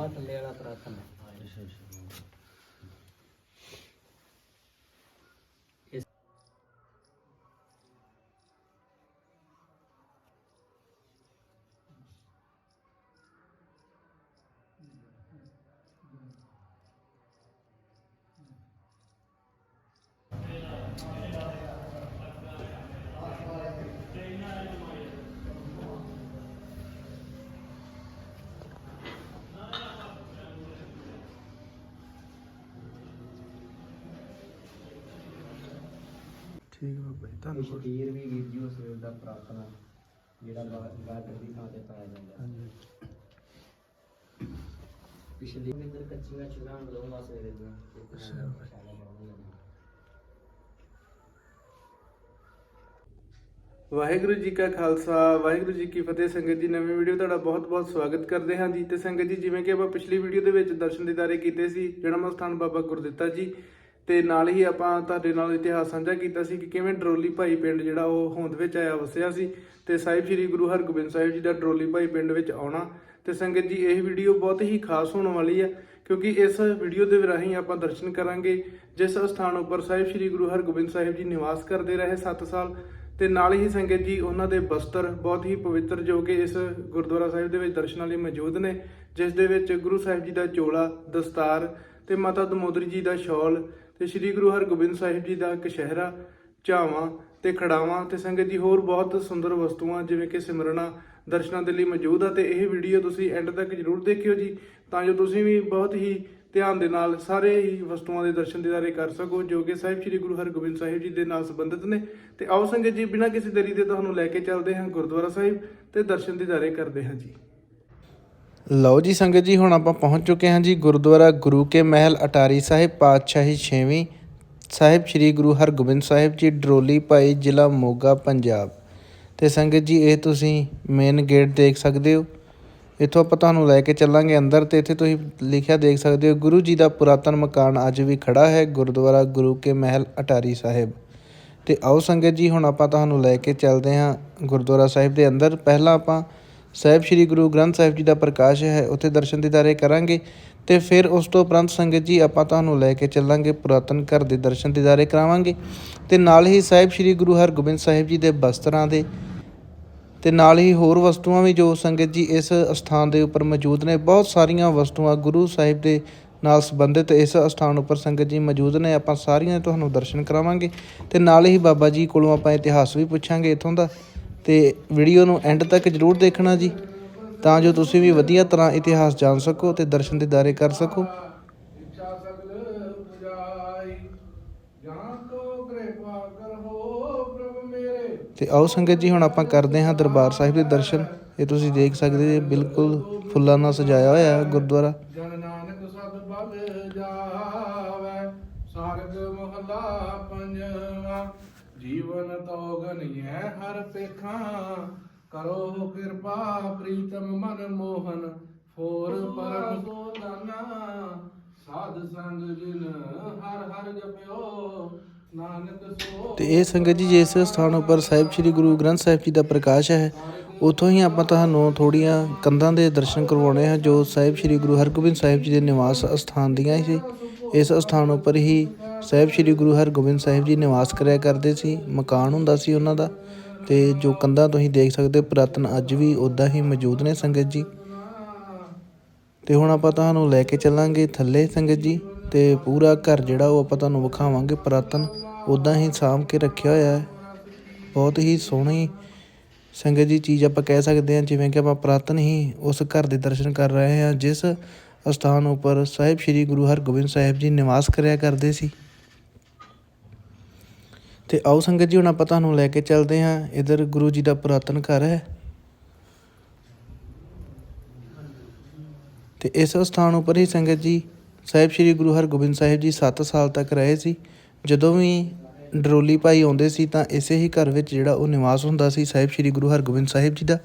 ਆ ਥੱਲੇ ਵਾਲਾ ਪ੍ਰਾਤਨ ਇਸ ਠੀਕ ਹੈ ਬਾਬਾ ਜੀ ਧੰਨਵਾਦ। ਸ਼ਬੀਰ ਵੀ ਵੀਰ ਜੀ ਉਸ ਵੇਲੇ ਦਾ ਪ੍ਰਾਤਨ ਜਿਹੜਾ ਗਾਡਰ ਦੀ ਥਾਂ ਤੇ ਪਾਇਆ ਜਾਂਦਾ। ਹਾਂਜੀ। ਪਿਛਲੀ ਮਿੰਦਰ ਕੱਚੀਆਂ ਚੁਗਾਂ ਬਲੋਂ ਸਵੇਰੇ ਦੀਆਂ ਅੱਛਾ। ਵਾਹਿਗੁਰੂ ਜੀ ਕਾ ਖਾਲਸਾ ਵਾਹਿਗੁਰੂ ਜੀ ਕੀ ਫਤਿਹ। ਸੰਗਤ ਜੀ ਨਵੀਂ ਵੀਡੀਓ ਤੁਹਾਡਾ ਬਹੁਤ-ਬਹੁਤ ਸਵਾਗਤ ਕਰਦੇ ਹਾਂ ਜੀ। ਤੇ ਸੰਗਤ ਜੀ ਜਿਵੇਂ ਕਿ ਆਪਾਂ ਪਿਛਲੀ ਵੀਡੀਓ ਦੇ ਵਿੱਚ ਦਰਸ਼ਨ ਦੀਦਾਰੇ ਕੀਤੇ ਸੀ ਜਨਮ ਸਥਾਨ ਬਾਬਾ ਗੁਰਦਿੱਤਾ ਜੀ ਤੇ ਨਾਲ ਹੀ ਆਪਾਂ ਤੁਹਾਡੇ ਨਾਲ ਇਤਿਹਾਸ ਸਾਂਝਾ ਕੀਤਾ ਸੀ ਕਿ ਕਿਵੇਂ ਡਰੋਲੀ ਭਾਈ ਪਿੰਡ ਜਿਹੜਾ ਉਹ ਹੋਂਦ ਵਿੱਚ ਆਇਆ ਵਸਿਆ ਸੀ ਤੇ ਸਾਹਿਬ ਸ੍ਰੀ ਗੁਰੂ ਹਰਗੋਬਿੰਦ ਸਾਹਿਬ ਜੀ ਦਾ ਡਰੋਲੀ ਭਾਈ ਪਿੰਡ ਵਿੱਚ ਆਉਣਾ ਤੇ ਸੰਗਤ ਜੀ, ਇਹ ਵੀਡੀਓ ਬਹੁਤ ਹੀ ਖਾਸ ਹੋਣ ਵਾਲੀ ਹੈ ਕਿਉਂਕਿ ਇਸ ਵੀਡੀਓ ਦੇ ਰਾਹੀਂ ਆਪਾਂ ਦਰਸ਼ਨ ਕਰਾਂਗੇ, ਜਿਸ ਸਥਾਨ ਉੱਪਰ ਸਾਹਿਬ ਸ੍ਰੀ ਗੁਰੂ ਹਰਗੋਬਿੰਦ ਸਾਹਿਬ ਜੀ ਨਿਵਾਸ ਕਰਦੇ ਰਹੇ 7 ਸਾਲ ਤੇ ਨਾਲ ਹੀ ਸੰਗਤ ਜੀ, ਉਹਨਾਂ ਦੇ ਬਸਤਰ ਬਹੁਤ ਹੀ ਪਵਿੱਤਰ ਜੋ ਕਿ ਇਸ ਗੁਰਦੁਆਰਾ ਸਾਹਿਬ ਦੇ ਵਿੱਚ ਦਰਸ਼ਨਾਂ ਲਈ ਮੌਜੂਦ ਨੇ, ਜਿਸ ਦੇ ਵਿੱਚ ਗੁਰੂ ਸਾਹਿਬ ਜੀ ਦਾ ਚੋਲਾ, ਦਸਤਾਰ ਤੇ ਮਾਤਾ ਦਮੋਦਰੀ ਜੀ ਦਾ ਸ਼ਾਲ ਤੇ ਸ੍ਰੀ ਗੁਰੂ ਹਰਗੋਬਿੰਦ ਸਾਹਿਬ ਜੀ ਦਾ ਕਸ਼ਹਿਰਾ ਝਾਵਾਂ ਤੇ ਖੜਾਵਾਂ ਤੇ ਸੰਗਤ ਜੀ ਹੋਰ ਬਹੁਤ ਸੁੰਦਰ ਵਸਤੂਆਂ ਜਿਵੇਂ ਕਿ ਸਿਮਰਨਾ ਦਰਸ਼ਨਾਂ ਦੇ ਲਈ ਮੌਜੂਦ ਆ ਤੇ ਇਹ ਵੀਡੀਓ ਤੁਸੀਂ ਐਂਡ ਤੱਕ ਜਰੂਰ ਦੇਖਿਓ ਜੀ, ਤਾਂ ਜੋ ਤੁਸੀਂ ਵੀ ਬਹੁਤ ਹੀ ਧਿਆਨ ਦੇ ਨਾਲ ਸਾਰੇ ਹੀ ਵਸਤੂਆਂ ਦੇ ਦਰਸ਼ਨ ਦੀਦਾਰੇ ਕਰ ਸਕੋ, ਜੋ ਕਿ ਸਾਹਿਬ ਸ੍ਰੀ ਗੁਰੂ ਹਰਗੋਬਿੰਦ ਸਾਹਿਬ ਜੀ ਦੇ ਨਾਲ ਸੰਬੰਧਿਤ ਨੇ। ਤੇ ਆਓ ਸੰਗਤ ਜੀ, ਬਿਨਾਂ ਕਿਸੇ ਦੇਰੀ ਦੇ ਤੁਹਾਨੂੰ ਲੈ ਕੇ ਚੱਲਦੇ ਹਾਂ ਗੁਰਦੁਆਰਾ ਸਾਹਿਬ ਤੇ ਦਰਸ਼ਨ ਦੀਦਾਰੇ ਕਰਦੇ ਹਾਂ ਜੀ। ਲਓ ਜੀ ਸੰਗਤ ਜੀ, ਹੁਣ ਆਪਾਂ ਪਹੁੰਚ ਚੁੱਕੇ ਹਾਂ ਜੀ ਗੁਰਦੁਆਰਾ ਗੁਰੂ ਕੇ ਮਹਿਲ ਅਟਾਰੀ ਸਾਹਿਬ, ਪਾਤਸ਼ਾਹੀ 6ਵੀਂ ਸਾਹਿਬ ਸ੍ਰੀ ਗੁਰੂ ਹਰਗੋਬਿੰਦ ਸਾਹਿਬ ਜੀ, ਡਰੋਲੀ ਭਾਈ ਜ਼ਿਲ੍ਹਾ ਮੋਗਾ, ਪੰਜਾਬ। ਤੇ ਸੰਗਤ ਜੀ, ਇਹ ਤੁਸੀਂ ਮੇਨ ਗੇਟ ਦੇਖ ਸਕਦੇ ਹੋ। ਇੱਥੋਂ ਆਪਾਂ ਤੁਹਾਨੂੰ ਲੈ ਕੇ ਚੱਲਾਂਗੇ ਅੰਦਰ ਤੇ ਇੱਥੇ ਤੁਸੀਂ ਲਿਖਿਆ ਦੇਖ ਸਕਦੇ ਹੋ, ਗੁਰੂ ਜੀ ਦਾ ਪੁਰਾਤਨ ਮਕਾਨ ਅੱਜ ਵੀ ਖੜਾ ਹੈ ਗੁਰਦੁਆਰਾ ਗੁਰੂ ਕੇ ਮਹਿਲ ਅਟਾਰੀ ਸਾਹਿਬ। ਤੇ ਆਓ ਸੰਗਤ ਜੀ, ਹੁਣ ਆਪਾਂ ਤੁਹਾਨੂੰ ਲੈ ਕੇ ਚੱਲਦੇ ਹਾਂ ਗੁਰਦੁਆਰਾ ਸਾਹਿਬ ਦੇ ਅੰਦਰ। ਪਹਿਲਾਂ ਆਪਾਂ ਸਾਹਿਬ ਸ੍ਰੀ ਗੁਰੂ ਗ੍ਰੰਥ ਸਾਹਿਬ ਜੀ ਦਾ ਪ੍ਰਕਾਸ਼ ਹੈ, ਉੱਥੇ ਦਰਸ਼ਨ ਦੀਦਾਰੇ ਕਰਾਂਗੇ ਤੇ ਫਿਰ ਉਸ ਤੋਂ ਉਪਰੰਤ ਸੰਗਤ ਜੀ ਆਪਾਂ ਤੁਹਾਨੂੰ ਲੈ ਕੇ ਚੱਲਾਂਗੇ, ਪੁਰਾਤਨ ਘਰ ਦੇ ਦਰਸ਼ਨ ਦੀਦਾਰੇ ਕਰਾਵਾਂਗੇ ਤੇ ਨਾਲ ਹੀ ਸਾਹਿਬ ਸ੍ਰੀ ਗੁਰੂ ਹਰਗੋਬਿੰਦ ਸਾਹਿਬ ਜੀ ਦੇ ਬਸਤਰਾਂ ਦੇ ਤੇ ਨਾਲ ਹੀ ਹੋਰ ਵਸਤੂਆਂ ਵੀ ਜੋ ਸੰਗਤ ਜੀ ਇਸ ਸਥਾਨ ਦੇ ਉੱਪਰ ਮੌਜੂਦ ਨੇ, ਬਹੁਤ ਸਾਰੀਆਂ ਵਸਤੂਆਂ ਗੁਰੂ ਸਾਹਿਬ ਦੇ ਨਾਲ ਸੰਬੰਧਿਤ ਇਸ ਸਥਾਨ ਉੱਪਰ ਸੰਗਤ ਜੀ ਮੌਜੂਦ ਨੇ, ਆਪਾਂ ਸਾਰੀਆਂ ਤੁਹਾਨੂੰ ਦਰਸ਼ਨ ਕਰਾਵਾਂਗੇ ਤੇ ਨਾਲ ਹੀ ਬਾਬਾ ਜੀ ਕੋਲੋਂ ਆਪਾਂ ਇਤਿਹਾਸ ਵੀ ਪੁੱਛਾਂਗੇ ਇਥੋਂ ਦਾ। ਤੇ ਵੀਡੀਓ ਨੂੰ ਐਂਡ ਤੱਕ ਜਰੂਰ ਦੇਖਣਾ ਜੀ। ਤਾਂ ਜੋ ਤੁਸੀਂ ਵੀ ਵਧੀਆ ਤਰ੍ਹਾਂ ਇਤਿਹਾਸ ਜਾਣ ਸਕੋ ਤੇ ਦਰਸ਼ਨ ਦੀਦਾਰੇ ਕਰ ਸਕੋ। ਇੱਛਾ ਤੇ ਆਓ ਸੰਗਤ ਜੀ, ਹੁਣ ਆਪਾਂ ਕਰਦੇ ਹਾਂ ਦਰਬਾਰ ਸਾਹਿਬ ਦੇ ਦਰਸ਼ਨ। ਇਹ ਤੁਸੀਂ ਦੇਖ ਸਕਦੇ ਜੇ, ਬਿਲਕੁਲ ਫੁੱਲਾਂ ਨਾਲ ਸਜਾਇਆ ਹੋਇਆ ਹੈ ਗੁਰਦੁਆਰਾ। ਜੀਵਨ ਤੋ ਹਰ ਪੇਖਾਂ ਕਰੋ ਕਿਰਪਾ ਪ੍ਰੀਤਮ ਮਨ ਮੋਹਨ ਫੋਰ ਪਰਮ ਸੋਦਾਨਾ ਸਾਧ ਸੰਗ ਜਿਨ ਹਰ ਹਰ ਜਪਿਓ ਤੇ ਇਹ ਸੰਗਤ ਜੀ ਜਿਸ ਸਥਾਨ ਉੱਪਰ ਸਾਹਿਬ ਸ੍ਰੀ ਗੁਰੂ ਗ੍ਰੰਥ ਸਾਹਿਬ ਜੀ ਦਾ ਪ੍ਰਕਾਸ਼ ਹੈ, ਉਥੋਂ ਹੀ ਆਪਾਂ ਤੁਹਾਨੂੰ ਥੋੜੀਆਂ ਕੰਧਾਂ ਦੇ ਦਰਸ਼ਨ ਕਰਵਾਉਣੇ ਆ ਜੋ ਸਾਹਿਬ ਸ੍ਰੀ ਗੁਰੂ ਹਰਗੋਬਿੰਦ ਸਾਹਿਬ ਜੀ ਦੇ ਨਿਵਾਸ ਸਥਾਨ ਦੀਆਂ ਸੀ। ਇਸ ਸਥਾਨ ਉੱਪਰ ਹੀ ਸਾਹਿਬ ਸ੍ਰੀ ਗੁਰੂ ਹਰਗੋਬਿੰਦ ਸਾਹਿਬ ਜੀ ਨਿਵਾਸ ਕਰਿਆ ਕਰਦੇ ਸੀ, ਮਕਾਨ ਹੁੰਦਾ ਸੀ ਉਹਨਾਂ ਦਾ ਤੇ ਜੋ ਕੰਧਾਂ ਤੁਸੀਂ ਦੇਖ ਸਕਦੇ ਹੋ ਪੁਰਾਤਨ ਅੱਜ ਵੀ ਉਦਾਂ ਹੀ ਮੌਜੂਦ ਨੇ ਸੰਗਤ ਜੀ। ਤੇ ਹੁਣ ਆਪਾਂ ਤੁਹਾਨੂੰ ਲੈ ਕੇ ਚੱਲਾਂਗੇ ਥੱਲੇ ਸੰਗਤ ਜੀ ਤੇ ਪੂਰਾ ਘਰ ਜਿਹੜਾ ਉਹ ਆਪਾਂ ਤੁਹਾਨੂੰ ਵਿਖਾਵਾਂਗੇ ਪੁਰਾਤਨ ਉਦਾਂ ਹੀ ਸਾਂਭ ਕੇ ਰੱਖਿਆ ਹੋਇਆ ਹੈ। ਬਹੁਤ ਹੀ ਸੋਹਣੀ ਸੰਗਤ ਜੀ ਚੀਜ਼ ਆਪਾਂ ਕਹਿ ਸਕਦੇ ਹਾਂ, ਜਿਵੇਂ ਕਿ ਆਪਾਂ ਪੁਰਾਤਨ ਹੀ ਉਸ ਘਰ ਦੇ ਦਰਸ਼ਨ ਕਰ ਰਹੇ ਹਾਂ, ਜਿਸ ਸਥਾਨ ਉੱਪਰ ਸਾਹਿਬ ਸ੍ਰੀ ਗੁਰੂ ਹਰਗੋਬਿੰਦ ਸਾਹਿਬ ਜੀ ਨਿਵਾਸ ਕਰਿਆ ਕਰਦੇ ਸੀ। ਤੇ ਆਓ ਸੰਗਤ ਜੀ, ਹੁਣ ਆਪਾਂ ਤੁਹਾਨੂੰ ਲੈ ਕੇ ਚੱਲਦੇ ਹਾਂ। ਇਧਰ ਗੁਰੂ ਜੀ ਦਾ ਪੁਰਾਤਨ ਘਰ ਹੈ। ਤੇ ਇਸ ਸਥਾਨ ਉੱਪਰ ਹੀ ਸੰਗਤ ਜੀ, ਸਾਹਿਬ ਸ੍ਰੀ ਗੁਰੂ ਹਰਗੋਬਿੰਦ ਸਾਹਿਬ ਜੀ 7 ਸਾਲ ਤੱਕ ਰਹੇ ਸੀ। ਜਦੋਂ ਵੀ ਡਰੋਲੀ ਭਾਈ ਆਉਂਦੇ ਸੀ, ਤਾਂ ਇਸੇ ਹੀ ਘਰ ਵਿੱਚ ਜਿਹੜਾ ਉਹ ਨਿਵਾਸ ਹੁੰਦਾ ਸੀ, ਸਾਹਿਬ ਸ੍ਰੀ ਗੁਰੂ ਹਰਗੋਬਿੰਦ ਸਾਹਿਬ ਜੀ ਦਾ।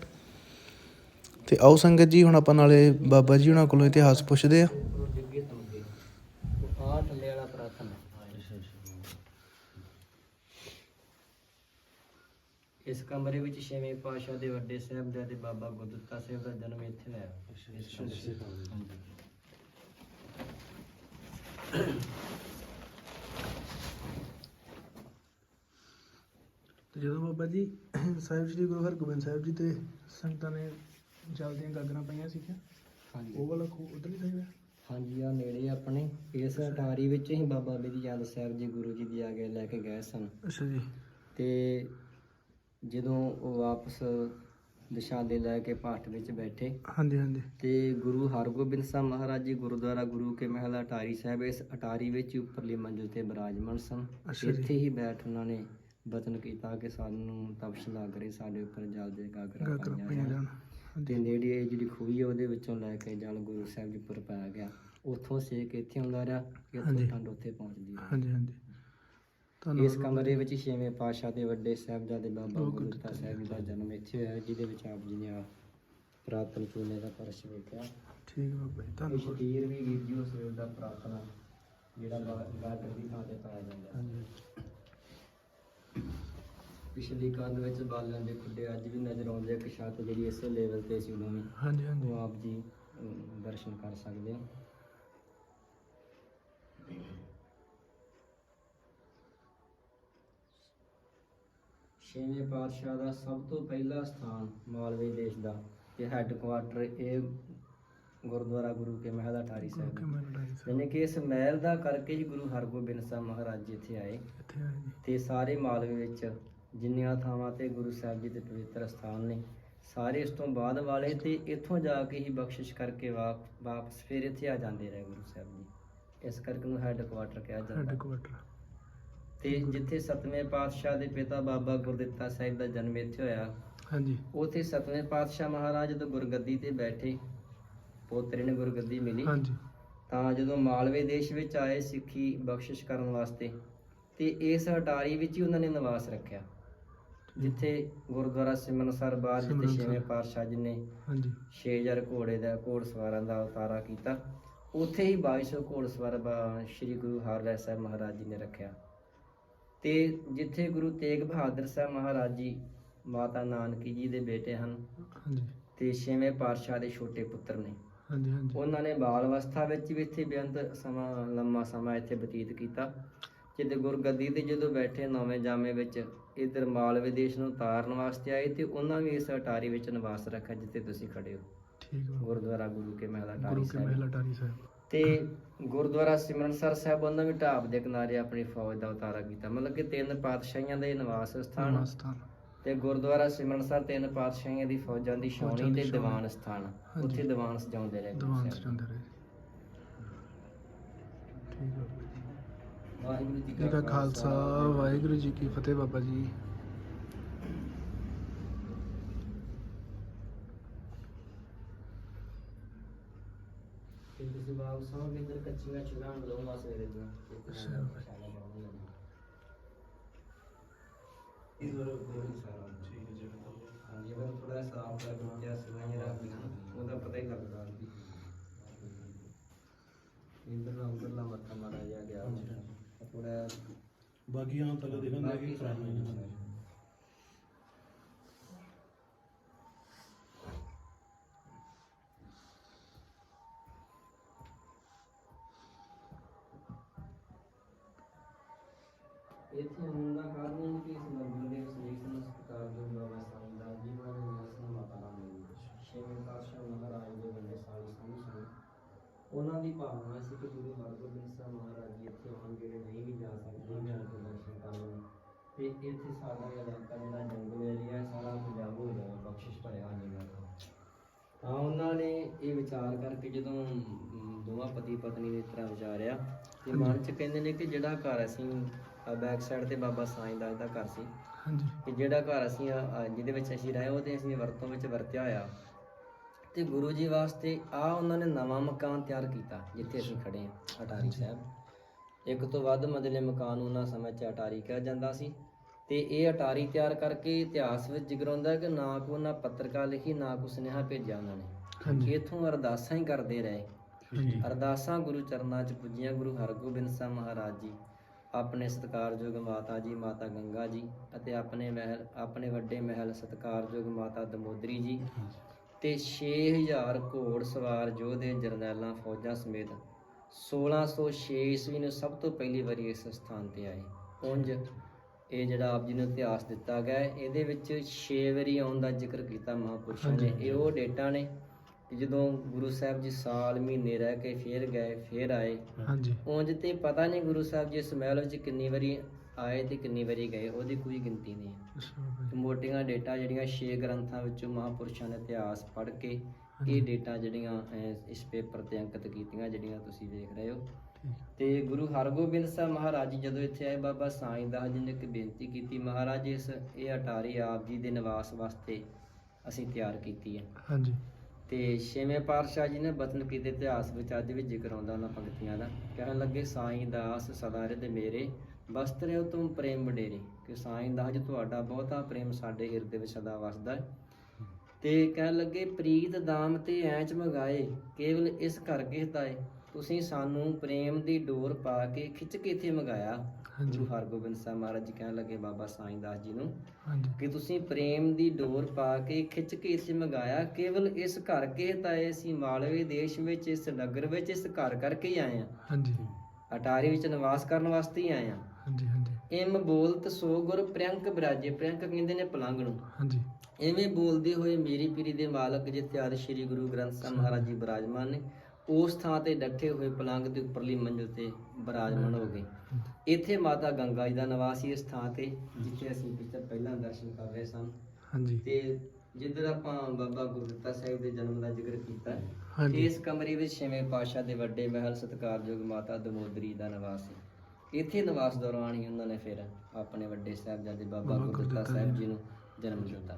ਤੇ ਆਓ ਸੰਗਤ ਜੀ, ਹੁਣ ਆਪਾਂ ਨਾਲੇ ਬਾਬਾ ਜੀ ਉਹਨਾਂ ਕੋਲੋਂ ਇਤਿਹਾਸ ਪੁੱਛਦੇ ਆ ਡਿੱਗੇ ਤੁੰਗੇ ਆ ਥੱਲੇ ਵਾਲਾ ਪ੍ਰਾਤਨ ਇਸ ਕਮਰੇ ਵਿੱਚ ਛੇਵੇਂ ਪਾਤਸ਼ਾਹ ਦੇ ਵੱਡੇ ਸਾਹਿਬਜ਼ਾਦੇ ਬਾਬਾ ਗੁਰਦਿੱਤਾ ਸਾਹਿਬ ਦਾ ਜਨਮ ਇੱਥੇ ਹੋਇਆ। ਇਸ ਕਮਰੇ 'ਚ। ਹਾਂਜੀ। ਤੇ ਜਦੋਂ ਬਾਬਾ ਜੀ ਸਾਹਿਬ ਸ੍ਰੀ ਗੁਰੂ ਹਰਗੋਬਿੰਦ ਸਾਹਿਬ ਜੀ ਤੇ ਸੰਗਤਾਂ ਨੇ ਜਲ ਦੀਆਂ ਗਾਗਰਾਂ ਪਾਈਆਂ ਸੀਗੀਆਂ ਹਾਂਜੀ। ਉਹ ਵਾਲਾ ਖੂਹ ਉਧਰਲੀ ਸਾਈਡ ਹੈ ਹਾਂਜੀ ਆ ਨੇੜੇ ਆਪਣੇ। ਇਸ ਅਟਾਰੀ ਵਿੱਚ ਹੀ ਬਾਬਾ ਬੇਦੀ ਚੰਦ ਸਾਹਿਬ ਜੀ ਗੁਰੂ ਜੀ ਦੀ ਆ ਕੇ ਲੈ ਕੇ ਗਏ ਸਨ। ਅੱਛਾ ਜੀ। ਤੇ ਜਦੋਂ ਉਹ ਵਾਪਸ ਦਿਸ਼ਾ ਦੇ ਲੈ ਕੇ ਪਾਠ ਵਿੱਚ ਬੈਠੇ। ਹਾਂਜੀ ਹਾਂਜੀ। ਤੇ ਗੁਰੂ ਹਰਗੋਬਿੰਦ ਸਾਹਿਬ ਮਹਾਰਾਜ ਜੀ ਗੁਰਦੁਆਰਾ ਗੁਰੂ ਕੇ ਮਹਿਲ ਅਟਾਰੀ ਸਾਹਿਬ ਇਸ ਅਟਾਰੀ ਵਿੱਚ ਉੱਪਰਲੀ ਮੰਜ਼ਿਲ ਤੇ ਬਿਰਾਜਮਾਨ ਸਨ। ਅੱਛਾ ਜੀ। ਇੱਥੇ ਹੀ ਬੈਠ ਉਹਨਾਂ ਨੇ ਬਚਨ ਕੀਤਾ ਕਿ ਸਾਨੂੰ ਤਪਸ਼ਲਾ ਕਰੇ ਸਾਡੇ ਉੱਪਰ ਜਲ ਦੇ ਗਾਗਰਾਂ ਗਾਗਰਾਂ ਪਾਈਆਂ ਪਾਈਆਂ ਜਾਣ। ਜਾਣ ਤੇ ਨੇੜੇ ਇਹ ਜਿਹੜੀ ਖੂਹੀ ਹੈ ਉਹਦੇ ਵਿੱਚੋਂ ਲੈ ਕੇ ਜਲ ਗੁਰੂ ਸਾਹਿਬ ਜੀ ਉੱਪਰ ਪਾਇਆ ਗਿਆ। ਉੱਥੋਂ ਸੇਕ ਇੱਥੇ ਆਉਂਦਾ ਰਿਹਾ ਹਾਂਜੀ। ਇੱਥੋਂ ਠੰਡ ਉੱਥੇ ਪਹੁੰਚਦੀ ਰਹੀ ਹਾਂਜੀ ਹਾਂਜੀ। ਇਸ ਕਮਰੇ ਵਿੱਚ ਛੇਵੇਂ ਪਾਤਸ਼ਾਹ ਦੇ ਵੱਡੇ ਸਾਹਿਬਜ਼ਾਦੇ ਬਾਬਾ ਬਾਬਾ ਗੁਰੂ ਗੁਰਦਿੱਤਾ ਦਿੱਤਾ ਸਾਹਿਬ ਜੀ ਦਾ ਜਨਮ ਇੱਥੇ ਹੋਇਆ ਜਿਹਦੇ ਵਿੱਚ ਆਪ ਜੀ ਨੇ ਆ ਪ੍ਰਾਤਨ ਚੂਨੇ ਦਾ ਫਰਸ਼ ਵੇਖਿਆ। ਠੀਕ ਹੈ ਬਾਬਾ ਜੀ ਧੰਨਵਾਦ। ਸ਼ਤੀਰ ਵੀ ਵੀਰ ਜੀ ਉਸ ਵੇਲੇ ਦਾ ਪ੍ਰਾਰਥਨਾ ਜਿਹੜਾ ਗਾ- ਗਾਗਰ ਦੀ ਥਾਂ ਤੇ ਪਾਇਆ ਜਾਂਦਾ। ਹਾਂਜੀ। ਪਿਛਲੀ ਕੰਧ ਵਿੱਚ ਬਾਲਿਆਂ ਦੇ ਖੁੱਡੇ ਅੱਜ ਵੀ ਨਜ਼ਰ ਆਉਂਦੇ ਆ ਕਿ ਛੱਤ ਜਿਹੜੀ ਇਸੇ ਲੈਵਲ ਤੇ ਸੀ ਉਦੋਂ ਵੀ। ਹਾਂਜੀ ਹਾਂਜੀ। ਉਹ ਆਪ ਜੀ ਦਰਸ਼ਨ ਕਰ ਸਕਦੇ ਹੋ ਛੇਵੇਂ ਪਾਤਸ਼ਾਹ ਦਾ ਸਭ ਤੋਂ ਪਹਿਲਾ ਸਥਾਨ ਮਾਲਵੇ ਦੇਸ਼ ਦਾ ਇਹ ਹੈੱਡਕੁਆਟਰ ਇਹ ਗੁਰਦੁਆਰਾ ਗੁਰੂ ਕੇ ਮਹਿਲ ਅਟਾਰੀ ਸਾਹਿਬ ਯਾਨੀ ਕਿ ਇਸ ਮਹਿਲ ਦਾ ਕਰਕੇ ਹੀ ਗੁਰੂ ਹਰਗੋਬਿੰਦ ਸਾਹਿਬ ਮਹਾਰਾਜ ਜੀ ਇੱਥੇ ਆਏ ਤੇ ਸਾਰੇ ਮਾਲਵੇ ਵਿੱਚ ਜਿੰਨੀਆਂ ਥਾਵਾਂ ਤੇ ਗੁਰੂ ਸਾਹਿਬ ਜੀ ਦੇ ਪਵਿੱਤਰ ਸਥਾਨ ਨੇ ਸਾਰੇ ਇਸ ਤੋਂ ਬਾਅਦ ਵਾਲੇ ਤੇ ਇੱਥੋਂ ਜਾ ਕੇ ਹੀ ਬਖਸ਼ਿਸ਼ ਕਰਕੇ ਵਾਪ- ਵਾਪਸ ਫਿਰ ਇੱਥੇ ਆ ਜਾਂਦੇ ਰਹੇ ਗੁਰੂ ਸਾਹਿਬ ਜੀ। ਇਸ ਕਰਕੇ ਨੂੰ ਹੈੱਡ ਕੁਆਟਰ ਕਿਹਾ ਜਾਂਦਾ। ਹੈਡਕੁਆਟਰ ਤੇ ਜਿੱਥੇ ਸਤਵੇਂ ਪਾਤਸ਼ਾਹ ਦੇ ਪਿਤਾ ਬਾਬਾ ਗੁਰਦਿੱਤਾ ਸਾਹਿਬ ਦਾ ਜਨਮ ਇੱਥੇ ਹੋਇਆ ਹਾਂਜੀ। ਉਥੇ ਸਤਵੇਂ ਪਾਤਸ਼ਾਹ ਮਹਾਰਾਜ ਜਦੋਂ ਗੁਰਗੱਦੀ ਤੇ ਬੈਠੇ ਪੋਤਰੇ ਨੇ ਗੁਰਗੱਦੀ ਮਿਲੀ। ਹਾਂਜੀ। ਤਾਂ ਜਦੋਂ ਮਾਲਵੇ ਦੇਸ਼ ਵਿੱਚ ਆਏ ਸਿੱਖੀ ਬਖਸ਼ਿਸ਼ ਕਰਨ ਵਾਸਤੇ ਤੇ ਇਸ ਅਟਾਰੀ ਵਿੱਚ ਹੀ ਉਹਨਾਂ ਨੇ ਨਿਵਾਸ ਰੱਖਿਆ ਜਿੱਥੇ ਗੁਰਦੁਆਰਾ ਸਿਮਰਨਸਰ ਬਾਅਦ ਜਿੱਥੇ। ਛੇਵੇਂ ਪਾਤਸ਼ਾਹ ਜੀ ਨੇ ਹਾਂਜੀ। 6000 ਘੋੜੇ ਦਾ ਘੋੜਸਵਾਰਾਂ ਦਾ ਉਤਾਰਾ ਕੀਤਾ। ਉੱਥੇ ਹੀ 2200 ਘੋੜਸਵਾਰ ਸ੍ਰੀ ਗੁਰੂ ਹਰਿਰਾਏ ਸਾਹਿਬ ਮਹਾਰਾਜ ਜੀ ਨੇ ਰੱਖਿਆ। ਤੇ ਜਿੱਥੇ ਗੁਰੂ ਤੇਗ ਬਹਾਦਰ ਸਾਹਿਬ ਮਹਾਰਾਜ ਜੀ ਮਾਤਾ ਨਾਨਕੀ ਜੀ ਦੇ ਬੇਟੇ ਹਨ ਹਾਂਜੀ। ਤੇ ਛੇਵੇਂ ਪਾਤਸ਼ਾਹ ਦੇ ਛੋਟੇ ਪੁੱਤਰ ਨੇ। ਹਾਂਜੀ ਹਾਂਜੀ। ਉਹਨਾਂ ਨੇ ਬਾਲ ਅਵਸਥਾ ਵਿੱਚ ਵੀ ਇੱਥੇ ਬੇਅੰਤ ਸਮਾਂ ਲੰਮਾ ਸਮਾਂ ਇੱਥੇ ਬਤੀਤ ਕੀਤਾ। ਜਿੱਦੇ ਗੁਰਗੱਦੀ ਤੇ ਜਦੋਂ ਬੈਠੇ ਨੌਵੇਂ ਜਾਮੇ ਵਿੱਚ ਇਧਰ ਮਾਲਵੇ ਦੇਸ਼ ਨੂੰ ਤਾਰਨ ਵਾਸਤੇ ਆਏ ਤੇ ਉਹਨਾਂ ਵੀ ਇਸ ਅਟਾਰੀ ਵਿੱਚ ਨਿਵਾਸ ਰੱਖਿਆ ਜਿੱਥੇ ਤੁਸੀਂ ਖੜੇ ਹੋ। ਠੀਕ ਹੈ। ਗੁਰਦੁਆਰਾ ਗੁਰੂ ਕੇ ਮਹਿਲ ਗੁਰੂ ਅਟਾਰੀ ਕੇ ਸਾਹਿਬ। ਮਹਿਲ ਅਟਾਰੀ ਸਾਹਿਬ। ਤੇ ਗੁਰਦੁਆਰਾ ਸਿਮਰਨਸਰ ਸਾਹਿਬ ਉਹਨਾਂ ਵੀ ਢਾਬ ਦੇ ਕਿਨਾਰੇ ਆਪਣੀ ਫੌਜ ਦਾ ਉਤਾਰਾ ਕੀਤਾ। ਮਤਲਬ ਕਿ ਤਿੰਨ ਪਾਤਸ਼ਾਹੀਆਂ ਦੇ ਨਿਵਾਸ ਸਥਾਨ ਤੇ ਗੁਰਦੁਆਰਾ ਸਿਮਰਨਸਰ ਤਿੰਨ ਪਾਤਸ਼ਾਹੀਆਂ ਦੀ ਫੌਜਾਂ ਦੀ ਛਾਉਣੀ ਦੀ ਤੇ। ਦੀਵਾਨ ਸਥਾਨ। ਉੱਥੇ ਦੀਵਾਨ ਸਜਾਉਂਦੇ ਰਹੇ ਦੀਵਾਨ। ਸਜਾਉਂਦੇ ਰਹੇ। ਠੀਕ ਹੈ ਵਾਹਿਗੁਰੂ ਜੀ ਕਾ ਖਾਲਸਾ ਵਾਹਿਗੁਰੂ ਜੀ ਕੀ ਫਤਿਹ ਬਾਬਾ ਜੀ ਤੇ ਤੁਸੀਂ ਬਾਬ ਸੌਂ ਕੇ ਅੰਦਰ ਕੱਚੀਆਂ ਚੁਗਾਂ ਲਵਾਉਂਗਾ ਸਵੇਰੇ ਦੀਆਂ ਅੱਛਾ। ਇਧਰ ਗੁਰੂ ਸਾਰਾ ਠੀਕ ਹੈ ਜੀ ਹਾਂਜੀ ਅਗਰ ਥੋੜਾ ਸਾਫ਼ ਕਰ ਦਿੱਤਾ ਸਵਾਈਆਂ ਰੱਖ ਦੀਆਂ ਉਹਦਾ ਪਤਾ ਹੀ ਲੱਗਦਾ ਵੀ ਇੰਦਰਲਾ ਉਧਰਲਾ ਮੱਥਾ ਮਾਰਾ ਜਾ ਗਿਆ। ਥੋੜਾ ਬਾਕੀ ਹਾਂ ਤੱਕ ਦੇਖਣ ਦੇ ਕਿ ਪੁਰਾਣਾ ਇਸ ਤਰ੍ਹਾਂ ਵਿਚਾਰਿਆ। ਤੇ ਮਨ ਚ ਕਹਿੰਦੇ ਨੇ ਕਿ ਜਿਹੜਾ ਘਰ ਅਸੀਂ ਬੈਕ ਸਾਈਡ ਤੇ ਬਾਬਾ ਸਾਈਂ ਦਾ ਇਹਦਾ ਘਰ ਸੀ। ਹਾਂਜੀ। ਕਿ ਜਿਹੜਾ ਘਰ ਅਸੀਂ ਅ, ਅ, ਜਿਹਦੇ ਵਿੱਚ ਅਸੀਂ ਰਹੇ ਉਹ ਤੇ ਅਸੀਂ ਵਰਤੋਂ ਵਿੱਚ ਵਰਤਿਆ ਹੋਇਆ। ਤੇ ਗੁਰੂ ਜੀ ਵਾਸਤੇ ਆ ਉਹਨਾਂ ਨੇ ਨਵਾਂ ਮਕਾਨ ਤਿਆਰ ਕੀਤਾ ਜਿੱਥੇ ਅਸੀਂ ਖੜੇ ਹਾਂ ਅਟਾਰੀ ਸਾਹਿਬ। ਇੱਕ ਤੋਂ ਵੱਧ ਮੰਜ਼ਲੇ ਮਕਾਨ ਉਹਨਾਂ ਸਮੇਂ 'ਚ ਅਟਾਰੀ ਕਿਹਾ ਜਾਂਦਾ ਸੀ। ਤੇ ਇਹ ਅਟਾਰੀ ਤਿਆਰ ਕਰਕੇ ਇਤਿਹਾਸ ਵਿੱਚ ਜ਼ਿਕਰ ਹੁੰਦਾ ਹੈ ਕਿ ਨਾ ਕੋ ਉਹਨਾਂ ਪੱਤਰਕਾਰ ਲਿਖੀ ਨਾ ਕੋ ਸੁਨੇਹਾ ਭੇਜਿਆ ਉਹਨਾਂ ਨੇ। ਹਾਂਜੀ। ਇਥੋਂ ਅਰਦਾਸਾਂ ਹੀ ਕਰਦੇ ਰਹੇ। ਅਰਦਾਸਾਂ ਗੁਰੂ ਚਰਨਾਂ 'ਚ ਪੁੱਜੀਆਂ ਗੁਰੂ ਹਰਗੋਬਿੰਦ ਸਾਹਿਬ ਮਹਾਰਾਜ ਜੀ ਆਪਣੇ ਸਤਿਕਾਰਯੋਗ ਮਾਤਾ ਜੀ ਮਾਤਾ ਗੰਗਾ ਜੀ ਅਤੇ ਆਪਣੇ ਮਹਿਲ ਆਪਣੇ ਵੱਡੇ ਮਹਿਲ ਸਤਿਕਾਰਯੋਗ ਮਾਤਾ ਦਮੋਦਰੀ ਜੀ ਤੇ 6000 ਘੋੜ ਸਵਾਰ ਯੋਧੇ ਜਰਨੈਲਾਂ ਫੌਜਾਂ ਸਮੇਤ 1606 ਈਸਵੀ ਨੂੰ ਸਭ ਤੋਂ ਪਹਿਲੀ ਵਾਰੀ ਇਸ ਸਥਾਨ ਤੇ ਆਏ। ਉਂਝ ਇਹ ਜਿਹੜਾ ਆਪ ਜੀ ਨੂੰ ਇਤਿਹਾਸ ਦਿੱਤਾ ਗਿਆ ਇਹਦੇ ਵਿੱਚ 6 ਵਾਰੀ ਆਉਣ ਦਾ ਜ਼ਿਕਰ ਕੀਤਾ ਮਹਾਂਪੁਰਸ਼ਾਂ ਨੇ। ਇਹ ਉਹ ਡੇਟਾ ਨੇ ਕਿ ਜਦੋਂ ਗੁਰੂ ਸਾਹਿਬ ਜੀ ਸਾਲ ਮਹੀਨੇ ਰਹਿ ਕੇ ਫੇਰ ਗਏ ਫੇਰ ਆਏ। ਹਾਂਜੀ। ਉਂਝ ਤੇ ਪਤਾ ਨਹੀਂ ਗੁਰੂ ਸਾਹਿਬ ਜੀ ਇਸ ਮਹਿਲ ਵਿੱਚ ਕਿੰਨੀ ਵਾਰੀ ਆਏ ਤੇ ਕਿੰਨੀ ਵਾਰੀ ਗਏ ਉਹਦੀ ਕੋਈ ਗਿਣਤੀ ਨਹੀਂ ਹੈ। ਤੇ ਮੋਟੀਆਂ ਡੇਟਾ ਜਿਹੜੀਆਂ ਛੇ ਗ੍ਰੰਥਾਂ ਵਿੱਚੋਂ ਮਹਾਂਪੁਰਸ਼ਾਂ ਦੇ ਇਤਿਹਾਸ ਪੜ੍ਹ ਕੇ ਇਹ ਡੇਟਾ ਜਿਹੜੀਆਂ ਅਹ, ਇਸ ਪੇਪਰ ਤੇ ਅੰਕਿਤ ਕੀਤੀਆਂ ਜਿਹੜੀਆਂ ਤੁਸੀਂ ਦੇਖ ਰਹੇ ਹੋ। ਤੇ ਗੁਰੂ ਹਰਗੋਬਿੰਦ ਸਾਹਿਬ ਮਹਾਰਾਜ ਜੀ ਜਦੋਂ ਇੱਥੇ ਆਏ ਬਾਬਾ ਸਾਈਂ ਦਾਸ ਜੀ ਨੇ ਇੱਕ ਬੇਨਤੀ ਕੀਤੀ ਮਹਾਰਾਜ ਇਸ ਇਹ ਅਟਾਰੀ ਆਪ ਜੀ ਦੇ ਨਿਵਾਸ ਵਾਸਤੇ ਅਸੀਂ ਤਿਆਰ ਕੀਤੀ ਹੈ। ਹਾਂਜੀ। ਤੇ ਛੇਵੇਂ ਪਾਤਸ਼ਾਹ ਜੀ ਨੇ ਬਚਨ ਕੀਤੇ ਇਤਿਹਾਸ ਵਿੱਚ ਅੱਜ ਵੀ ਜ਼ਿਕਰ ਆਉਂਦਾ ਉਹਨਾਂ ਪੰਕਤੀਆਂ ਦਾ। ਕਹਿਣ ਲੱਗੇ, ਸਾਈਂ ਦਾਸ ਸਦਾ ਰਿਦ ਮੇਰੇ ਬਸਤਰਿਓ ਤੁਮ ਪ੍ਰੇਮ ਵਡੇਰੇ। ਕਿ ਸਾਈਂ ਦਾਸ ਜੀ ਤੁਹਾਡਾ ਬਹੁਤਾ ਪ੍ਰੇਮ ਸਾਡੇ ਹਿਰਦੇ ਵਿੱਚ ਸਦਾ ਵਸਦਾ ਹੈ। ਤੇ ਕਹਿਣ ਲੱਗੇ, ਪ੍ਰੀਤ ਦਾਮ ਤੇ ਐਂਚ ਮਗਾਏ, ਕੇਵਲ ਇਸ ਕਰਕੇ ਹਤਾਏ ਤੁਸੀਂ ਸਾਨੂੰ ਪ੍ਰੇਮ ਦੀ ਡੋਰ ਪਾ ਕੇ ਖਿੱਚ ਕੇ ਇੱਥੇ ਮਗਾਇਆ। ਗੁਰੂ ਹਰਗੋਬਿੰਦ ਸਾਹਿਬ ਮਹਾਰਾਜ ਜੀ ਕਹਿਣ ਲੱਗੇ ਬਾਬਾ ਸਾਈਂ ਦਾਸ ਜੀ ਨੂੰ ਹਾਂਜੀ। ਕਿ ਤੁਸੀਂ ਪ੍ਰੇਮ ਦੀ ਡੋਰ ਪਾ ਕੇ ਖਿੱਚ ਕੇ ਇਸ ਮੰਗਾਇਆ ਕੇਵਲ ਇਸ ਘਰ ਕੇ ਤਾਂ ਅਸੀਂ ਮਾਲਵੇ ਦੇਸ਼ ਵਿੱਚ ਇਸ ਨਗਰ ਵਿੱਚ ਇਸ ਘਰ ਕਰਕੇ ਹੀ ਆਏ ਆ ਹਾਂਜੀ। ਅਟਾਰੀ ਵਿੱਚ ਨਿਵਾਸ ਕਰਨ ਵਾਸਤੇ ਹੀ ਆਏ ਆ ਹਾਂਜੀ ਹਾਂਜੀ। ਇਮ ਬੋਲਤ ਸੋ ਗੁਰ ਪ੍ਰਿਅੰਕ ਬਿਰਾਜੇ ਪ੍ਰਿਅੰਕ ਕਹਿੰਦੇ ਨੇ ਪਲੰਗ ਨੂੰ ਹਾਂਜੀ। ਐਵੇਂ ਬੋਲਦੇ ਹੋਏ ਮੇਰੀ ਪੀਰੀ ਦੇ ਮਾਲਕ ਜਿੱਥੇ ਆਦਿ ਸ੍ਰੀ ਗੁਰੂ ਗ੍ਰੰਥ ਸਾਹਿਬ ਮਹਾਰਾਜ ਜੀ ਬਿਰਾਜਮਾਨ ਨੇ ਉਸ ਥਾਂ ਤੇ ਡੱਠੇ ਹੋਏ ਪਲੰਗ ਦੇ ਉੱਪਰਲੀ ਮੰਜ਼ਿਲ ਤੇ ਬਿਰਾਜਮਾਨ ਹੋ ਗਏ। ਇੱਥੇ ਮਾਤਾ ਗੰਗਾ ਜੀ ਦਾ ਨਿਵਾਸ ਸੀ ਇਸ ਥਾਂ ਤੇ ਜਿੱਥੇ ਅਸੀਂ ਪਿੱਛੇ ਪਹਿਲਾਂ ਦਰਸ਼ਨ ਕਰ ਰਹੇ ਸਨ। ਹਾਂਜੀ। ਤੇ ਜਿੱਧਰ ਆਪਾਂ ਬਾਬਾ ਗੁਰਦਿੱਤਾ ਸਾਹਿਬ ਦੇ ਜਨਮ ਦਾ ਜ਼ਿਕਰ ਕੀਤਾ ਇਸ ਕਮਰੇ ਵਿੱਚ ਛੇਵੇਂ ਪਾਤਸ਼ਾਹ ਦੇ ਵੱਡੇ ਮਹਿਲ ਸਤਿਕਾਰਯੋਗ ਮਾਤਾ ਦਮੋਦਰੀ ਦਾ ਨਿਵਾਸ ਸੀ। ਇੱਥੇ ਨਿਵਾਸ ਦੌਰਾਨ ਹੀ ਉਹਨਾਂ ਨੇ ਫਿਰ ਆਪਣੇ ਵੱਡੇ ਸਾਹਿਬਜ਼ਾਦੇ ਬਾਬਾ ਗੁਰਦਿੱਤਾ ਸਾਹਿਬ ਜੀ ਨੂੰ ਜਨਮ ਦਿੱਤਾ।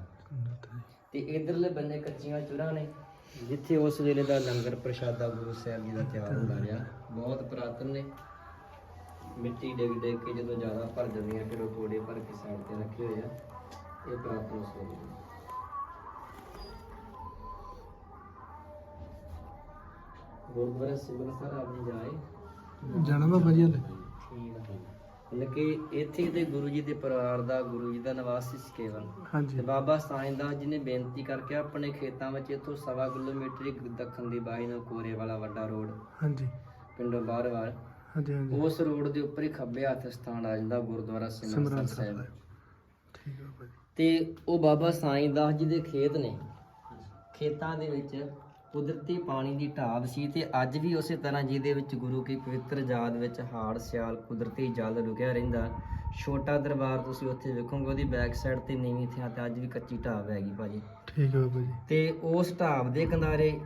ਤੇ ਇਧਰਲੇ ਬੰਨੇ ਕੱਚੀਆਂ ਚੁਰਾਂ ਨੇ ਜਿੱਥੇ ਉਸ ਵੇਲੇ ਦਾ ਲੰਗਰ ਪ੍ਰਸ਼ਾਦਾ ਗੁਰੂ ਸਾਹਿਬ ਜੀ ਦਾ ਤਿਆਰ ਹੁੰਦਾ ਰਿਹਾ। ਬਹੁਤ ਪੁਰਾਤਨ ਨੇ। ਮਿੱਟੀ ਡਿੱਗ ਡਿੱਗ ਕੇ ਜਦੋਂ ਜ਼ਿਆਦਾ ਭਰ ਜਾਂਦੀਆਂ, ਫਿਰ ਉਹ ਕੋੜੇ ਭਰ ਕੇ ਸਾਈਡ ਤੇ ਰੱਖੇ ਹੋਏ ਆ। ਇਹ ਪੁਰਾਤਨ ਉਸ ਵੇਲੇ ਦੇ। ਗੁਰਦੁਆਰਾ ਸਿਮਰਨ ਸਾਹਿਬ ਆਪ ਜੀ ਜਾਏ। ਜਾਣਾ ਬਾਬਾ ਜੀ ਹਲੇ ਮਤਲਬ ਕਿ ਇੱਥੇ ਤੇ ਗੁਰੂ ਜੀ ਦੇ ਪਰਿਵਾਰ ਦਾ ਗੁਰੂ ਜੀ ਦਾ ਨਿਵਾਸ ਸੀ ਕੇਵਲ ਹਾਂਜੀ। ਤੇ ਬਾਬਾ ਸਾਈਂ ਦਾਸ ਜੀ ਨੇ ਬੇਨਤੀ ਕਰਕੇ ਆਪਣੇ ਖੇਤਾਂ ਵਿੱਚ ਇੱਥੋਂ ਸਵਾ ਕਿਲੋਮੀਟਰ ਇੱਕ ਦੱਖਣ ਦੀ ਬਾਈ ਨੂੰ ਕੋਰੇ ਵਾਲਾ ਵੱਡਾ ਰੋਡ ਹਾਂਜੀ। ਪਿੰਡੋਂ ਬਾਹਰਵਾਲ ਹਾਂਜੀ ਹਾਂਜੀ। ਉਸ ਰੋਡ ਦੇ ਉੱਪਰ ਹੀ ਖੱਬੇ ਹੱਥ ਸਥਾਨ ਆ ਜਾਂਦਾ ਗੁਰਦੁਆਰਾ ਸਿਮਰਨ ਸਾਹਿਬ। ਠੀਕ ਹੈ ਜੀ ਤੇ ਉਹ ਬਾਬਾ ਸਾਈਂ ਦਾਸ ਜੀ ਦੇ ਖੇਤ ਨੇ। ਖੇਤਾਂ ਦੇ ਵਿੱਚ ਕੁਦਰਤੀ ਪਾਣੀ ਦੀ ਢਾਬ ਸੀ ਤੇ ਅੱਜ ਵੀ ਉਸੇ ਤਰ੍ਹਾਂ ਜਿਹਦੇ ਵਿੱਚ ਗੁਰੂ ਕੀ ਪਵਿੱਤਰ ਯਾਦ ਵਿੱਚ ਹਾੜ ਸਿਆਲ ਕੁਦਰਤੀ ਜਲ ਰੁਕਿਆ ਰਹਿੰਦਾ। ਛੋਟਾ ਦਰਬਾਰ ਤੁਸੀਂ ਉੱਥੇ ਵੇਖੋਗੇ ਉਹਦੀ ਬੈਕ ਸਾਈਡ ਤੇ ਨੀਵੀਂ ਥਾਂ ਤੇ ਅੱਜ ਵੀ ਕੱਚੀ ਢਾਬ ਹੈਗੀ ਭਾਜੀ। ਠੀਕ ਹੈ ਬਾਬਾ ਜੀ। ਤੇ ਉਸ ਢਾਬ ਦੇ ਕਿਨਾਰੇ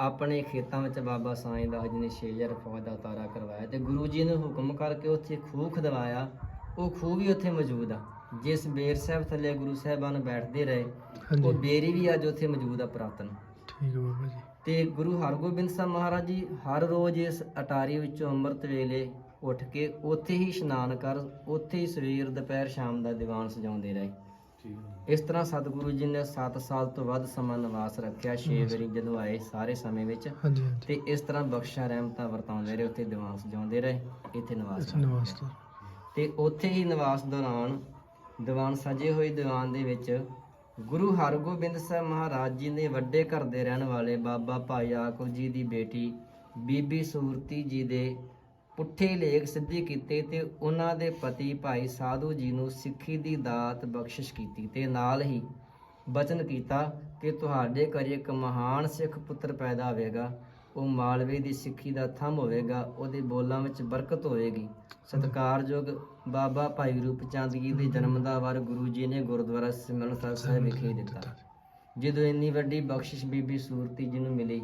ਆਪਣੇ ਖੇਤਾਂ ਵਿੱਚ ਬਾਬਾ ਸਾਈਂ ਦਾਸ ਜੀ ਨੇ 6000 ਫੌਜ ਦਾ ਉਤਾਰਾ ਕਰਵਾਇਆ ਤੇ ਗੁਰੂ ਜੀ ਨੇ ਹੁਕਮ ਕਰਕੇ ਉੱਥੇ ਖੂਹ ਖਦਵਾਇਆ। ਉਹ ਖੂਹ ਵੀ ਉੱਥੇ ਮੌਜੂਦ ਆ। ਜਿਸ ਬੇਰ ਸਾਹਿਬ ਥੱਲੇ ਗੁਰੂ ਸਾਹਿਬਾਨ ਬੈਠਦੇ ਰਹੇ ਉਹ ਬੇਰੀ ਵੀ ਅੱਜ ਉੱਥੇ ਮੌਜੂਦ ਆ ਪੁਰਾਤਨ। ਠੀਕ ਹੈ ਬਾਬਾ ਜੀ। ਤੇ ਗੁਰੂ ਹਰਗੋਬਿੰਦ ਸਾਹਿਬ ਮਹਾਰਾਜ ਜੀ ਹਰ ਰੋਜ਼ ਇਸ ਅਟਾਰੀ ਵਿੱਚੋਂ ਅੰਮ੍ਰਿਤ ਵੇਲੇ ਉੱਠ ਕੇ ਉੱਥੇ ਹੀ ਇਸ਼ਨਾਨ ਕਰ ਉੱਥੇ ਹੀ ਸਵੇਰ ਦੁਪਹਿਰ ਸ਼ਾਮ ਦਾ ਦੀਵਾਨ ਸਜਾਉਂਦੇ ਰਹੇ। ਇਸ ਤਰ੍ਹਾਂ ਸਤਿਗੁਰੂ ਜੀ ਨੇ 7 ਸਾਲ ਤੋਂ ਵੱਧ ਸਮਾਂ ਨਿਵਾਸ ਰੱਖਿਆ 6 ਵਾਰੀ ਜਦੋਂ ਆਏ ਸਾਰੇ ਸਮੇਂ ਵਿੱਚ। ਤੇ ਇਸ ਤਰ੍ਹਾਂ ਬਖਸ਼ਾ ਰਹਿਮਤਾਂ ਵਰਤਾਉਂਦੇ ਰਹੇ ਉੱਥੇ ਦੀਵਾਨ ਸਜਾਉਂਦੇ ਰਹੇ ਇੱਥੇ ਨਿਵਾਸ ਤੇ ਉੱਥੇ ਹੀ ਨਿਵਾਸ ਦੌਰਾਨ ਦੀਵਾਨ ਸਜੇ ਹੋਏ ਦੀਵਾਨ ਦੇ ਵਿੱਚ ਗੁਰੂ ਹਰਗੋਬਿੰਦ ਸਾਹਿਬ ਮਹਾਰਾਜ ਜੀ ਨੇ ਵੱਡੇ ਘਰ ਦੇ ਰਹਿਣ ਵਾਲੇ ਬਾਬਾ ਭਾਈ ਆਕੂ ਜੀ ਦੀ ਬੇਟੀ ਬੀਬੀ ਸੂਰਤੀ ਜੀ ਦੇ ਪੁੱਠੇ ਲੇਖ ਸਿੱਧੇ ਕੀਤੇ ਤੇ ਉਹਨਾਂ ਦੇ ਪਤੀ ਭਾਈ ਸਾਧੂ ਜੀ ਨੂੰ ਸਿੱਖੀ ਦੀ ਦਾਤ ਬਖਸ਼ਿਸ਼ ਕੀਤੀ ਤੇ ਨਾਲ ਹੀ ਬਚਨ ਕੀਤਾ ਕਿ ਤੁਹਾਡੇ ਘਰ ਇੱਕ ਮਹਾਨ ਸਿੱਖ ਪੁੱਤਰ ਪੈਦਾ ਹੋਵੇਗਾ, ਉਹ ਮਾਲਵੇ ਦੀ ਸਿੱਖੀ ਦਾ ਥੰਮ ਹੋਵੇਗਾ, ਉਹਦੇ ਬੋਲਾਂ ਵਿੱਚ ਬਰਕਤ ਹੋਵੇਗੀ। ਸਤਿਕਾਰਯੋਗ ਬਾਬਾ ਭਾਈ ਰੂਪ ਚੰਦ ਜੀ ਦੇ ਜਨਮ ਦਾ ਵਾਰ ਗੁਰੂ ਜੀ ਨੇ ਗੁਰਦੁਆਰਾ ਸਿਮਰਨ ਸਾਹਿਬ ਸਾਹਿਬ ਵਿਖੇ ਦਿੱਤਾ। ਜਦੋਂ ਇੰਨੀ ਵੱਡੀ ਬਖਸ਼ਿਸ਼ ਬੀਬੀ ਸੂਰਤੀ ਜੀ ਨੂੰ ਮਿਲੀ,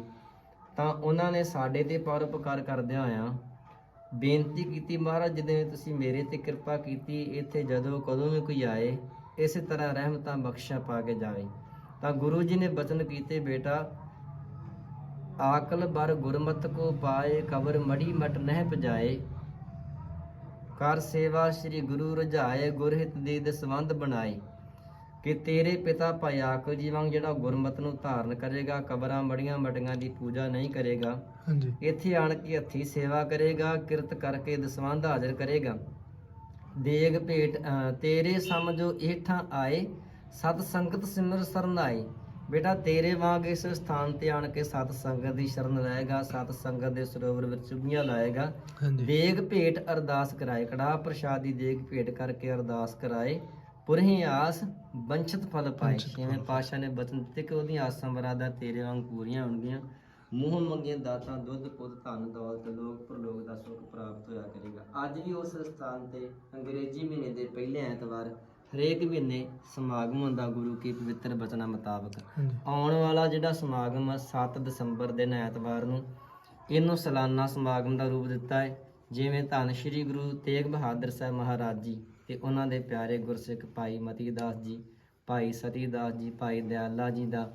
ਤਾਂ ਉਹਨਾਂ ਨੇ ਸਾਡੇ ਤੇ ਪਰਉਪਕਾਰ ਕਰਦਿਆਂ ਹੋਇਆਂ ਬੇਨਤੀ ਕੀਤੀ, ਮਹਾਰਾਜ, ਜਿਵੇਂ ਤੁਸੀਂ ਮੇਰੇ ਤੇ ਕਿਰਪਾ ਕੀਤੀ, ਇੱਥੇ ਜਦੋਂ ਕਦੋਂ ਵੀ ਕੋਈ ਆਏ, ਇਸੇ ਤਰ੍ਹਾਂ ਰਹਿਮਤਾਂ ਬਖਸ਼ਾ ਪਾ ਕੇ ਜਾਵੇ। ਤਾਂ ਗੁਰੂ ਜੀ ਨੇ ਬਚਨ ਕੀਤੇ, ਬੇਟਾ, ਆਕਲ ਬਰ ਗੁਰਮਤ ਕੋ ਪਾਏ, ਕਬਰ ਮੜੀ ਮਟ ਨਹਿ ਪਜਾਏ ਕਰ ਸੇਵਾ ਸ੍ਰੀ ਗੁਰੂ ਰਜਾਏ ਗੁਰਹਿਤ ਦੇ ਦਸਵੰਦ ਬਣਾਏ ਕਿ ਤੇਰੇ ਪਿਤਾ ਭਾਈ ਆਕਲ ਜੀ ਵਾਂਗ ਜਿਹੜਾ ਗੁਰਮਤ ਨੂੰ ਧਾਰਨ ਕਰੇਗਾ ਕਬਰਾਂ ਮੜੀਆਂ ਮਟੀਆਂ ਦੀ ਪੂਜਾ ਨਹੀਂ ਕਰੇਗਾ ਹਾਂਜੀ। ਇੱਥੇ ਆਣ ਕੇ ਹੱਥੀ ਸੇਵਾ ਕਰੇਗਾ ਕਿਰਤ ਕਰਕੇ ਦਸਵੰਧ ਹਾਜ਼ਰ ਕਰੇਗਾ। ਦੇਗ ਭੇਟ ਅਹ, ਤੇਰੇ ਸਮਝੋ ਏਠਾਂ ਆਏ ਸਤ ਸੰਗਤ ਸਿਮਰ ਸਰਨਾਏ। ਬੇਟਾ ਤੇਰੇ ਵਾਂਗ ਇਸ ਸਥਾਨ ਤੇ ਆਣ ਕੇ ਸਤ ਸੰਗਤ ਦੀ ਸ਼ਰਨ ਲਏਗਾ ਸਤ ਸੰਗਤ ਦੇ ਸਰੋਵਰ ਵਿੱਚ ਚੁੰਮੀਆਂ ਲਾਏਗਾ। ਦੇਗ ਭੇਟ ਅਰਦਾਸ ਕਰਾਏ ਕੜਾ ਪ੍ਰਸ਼ਾਦੀ ਦੇਗ ਭੇਟ ਕਰਕੇ ਅਰਦਾਸ ਕਰਾਏ। ਪੁਰਹੀ ਆਸ ਬੰਚਤ ਫਲ ਪਾਏ। ਛੇਵੇਂ ਪਾਸ਼ਾ ਨੇ ਬਚਨ ਦਿੱਤੇ ਕਿ ਉਹਦੀਆਂ ਆਸਾਂ ਮਰਾਦਾ ਤੇਰੇ ਵਾਂਗ ਪੂਰੀਆਂ ਹੋਣਗੀਆਂ। ਮੂੰਹ ਮੰਗੀਆਂ ਦਾਤਾਂ ਦੁੱਧ ਪੁੱਤ ਧਨ ਦੌਲਤ ਲੋਕ ਪਰਲੋਕ ਦਾ ਸੁੱਖ ਪ੍ਰਾਪਤ ਹੋਇਆ ਕਰੇਗਾ। ਅੱਜ ਵੀ ਉਸ ਸਥਾਨ ਤੇ ਅੰਗਰੇਜ਼ੀ ਮਹੀਨੇ ਦੇ ਪਹਿਲੇ ਐਤਵਾਰ ਹਰੇਕ ਮਹੀਨੇ ਸਮਾਗਮ ਹੁੰਦਾ ਗੁਰੂ ਕੀ ਪਵਿੱਤਰ ਬਚਨਾਂ ਮੁਤਾਬਕ। ਹਾਂਜੀ। ਆਉਣ ਵਾਲਾ ਜਿਹੜਾ ਸਮਾਗਮ ਆ 7 ਦਸੰਬਰ ਦੇ ਐਤਵਾਰ ਨੂੰ ਇਹਨੂੰ ਸਾਲਾਨਾ ਸਮਾਗਮ ਦਾ ਰੂਪ ਦਿੱਤਾ ਹੈ। ਜਿਵੇਂ ਧੰਨ ਸ਼੍ਰੀ ਗੁਰੂ ਤੇਗ ਬਹਾਦਰ ਸਾਹਿਬ ਮਹਾਰਾਜ ਜੀ ਤੇ ਉਹਨਾਂ ਦੇ ਪਿਆਰੇ ਗੁਰਸਿੱਖ ਭਾਈ ਮਤੀ ਦਾਸ ਜੀ ਭਾਈ ਸਤੀ ਦਾਸ ਜੀ ਭਾਈ ਦਿਆਲਾ ਜੀ ਦਾ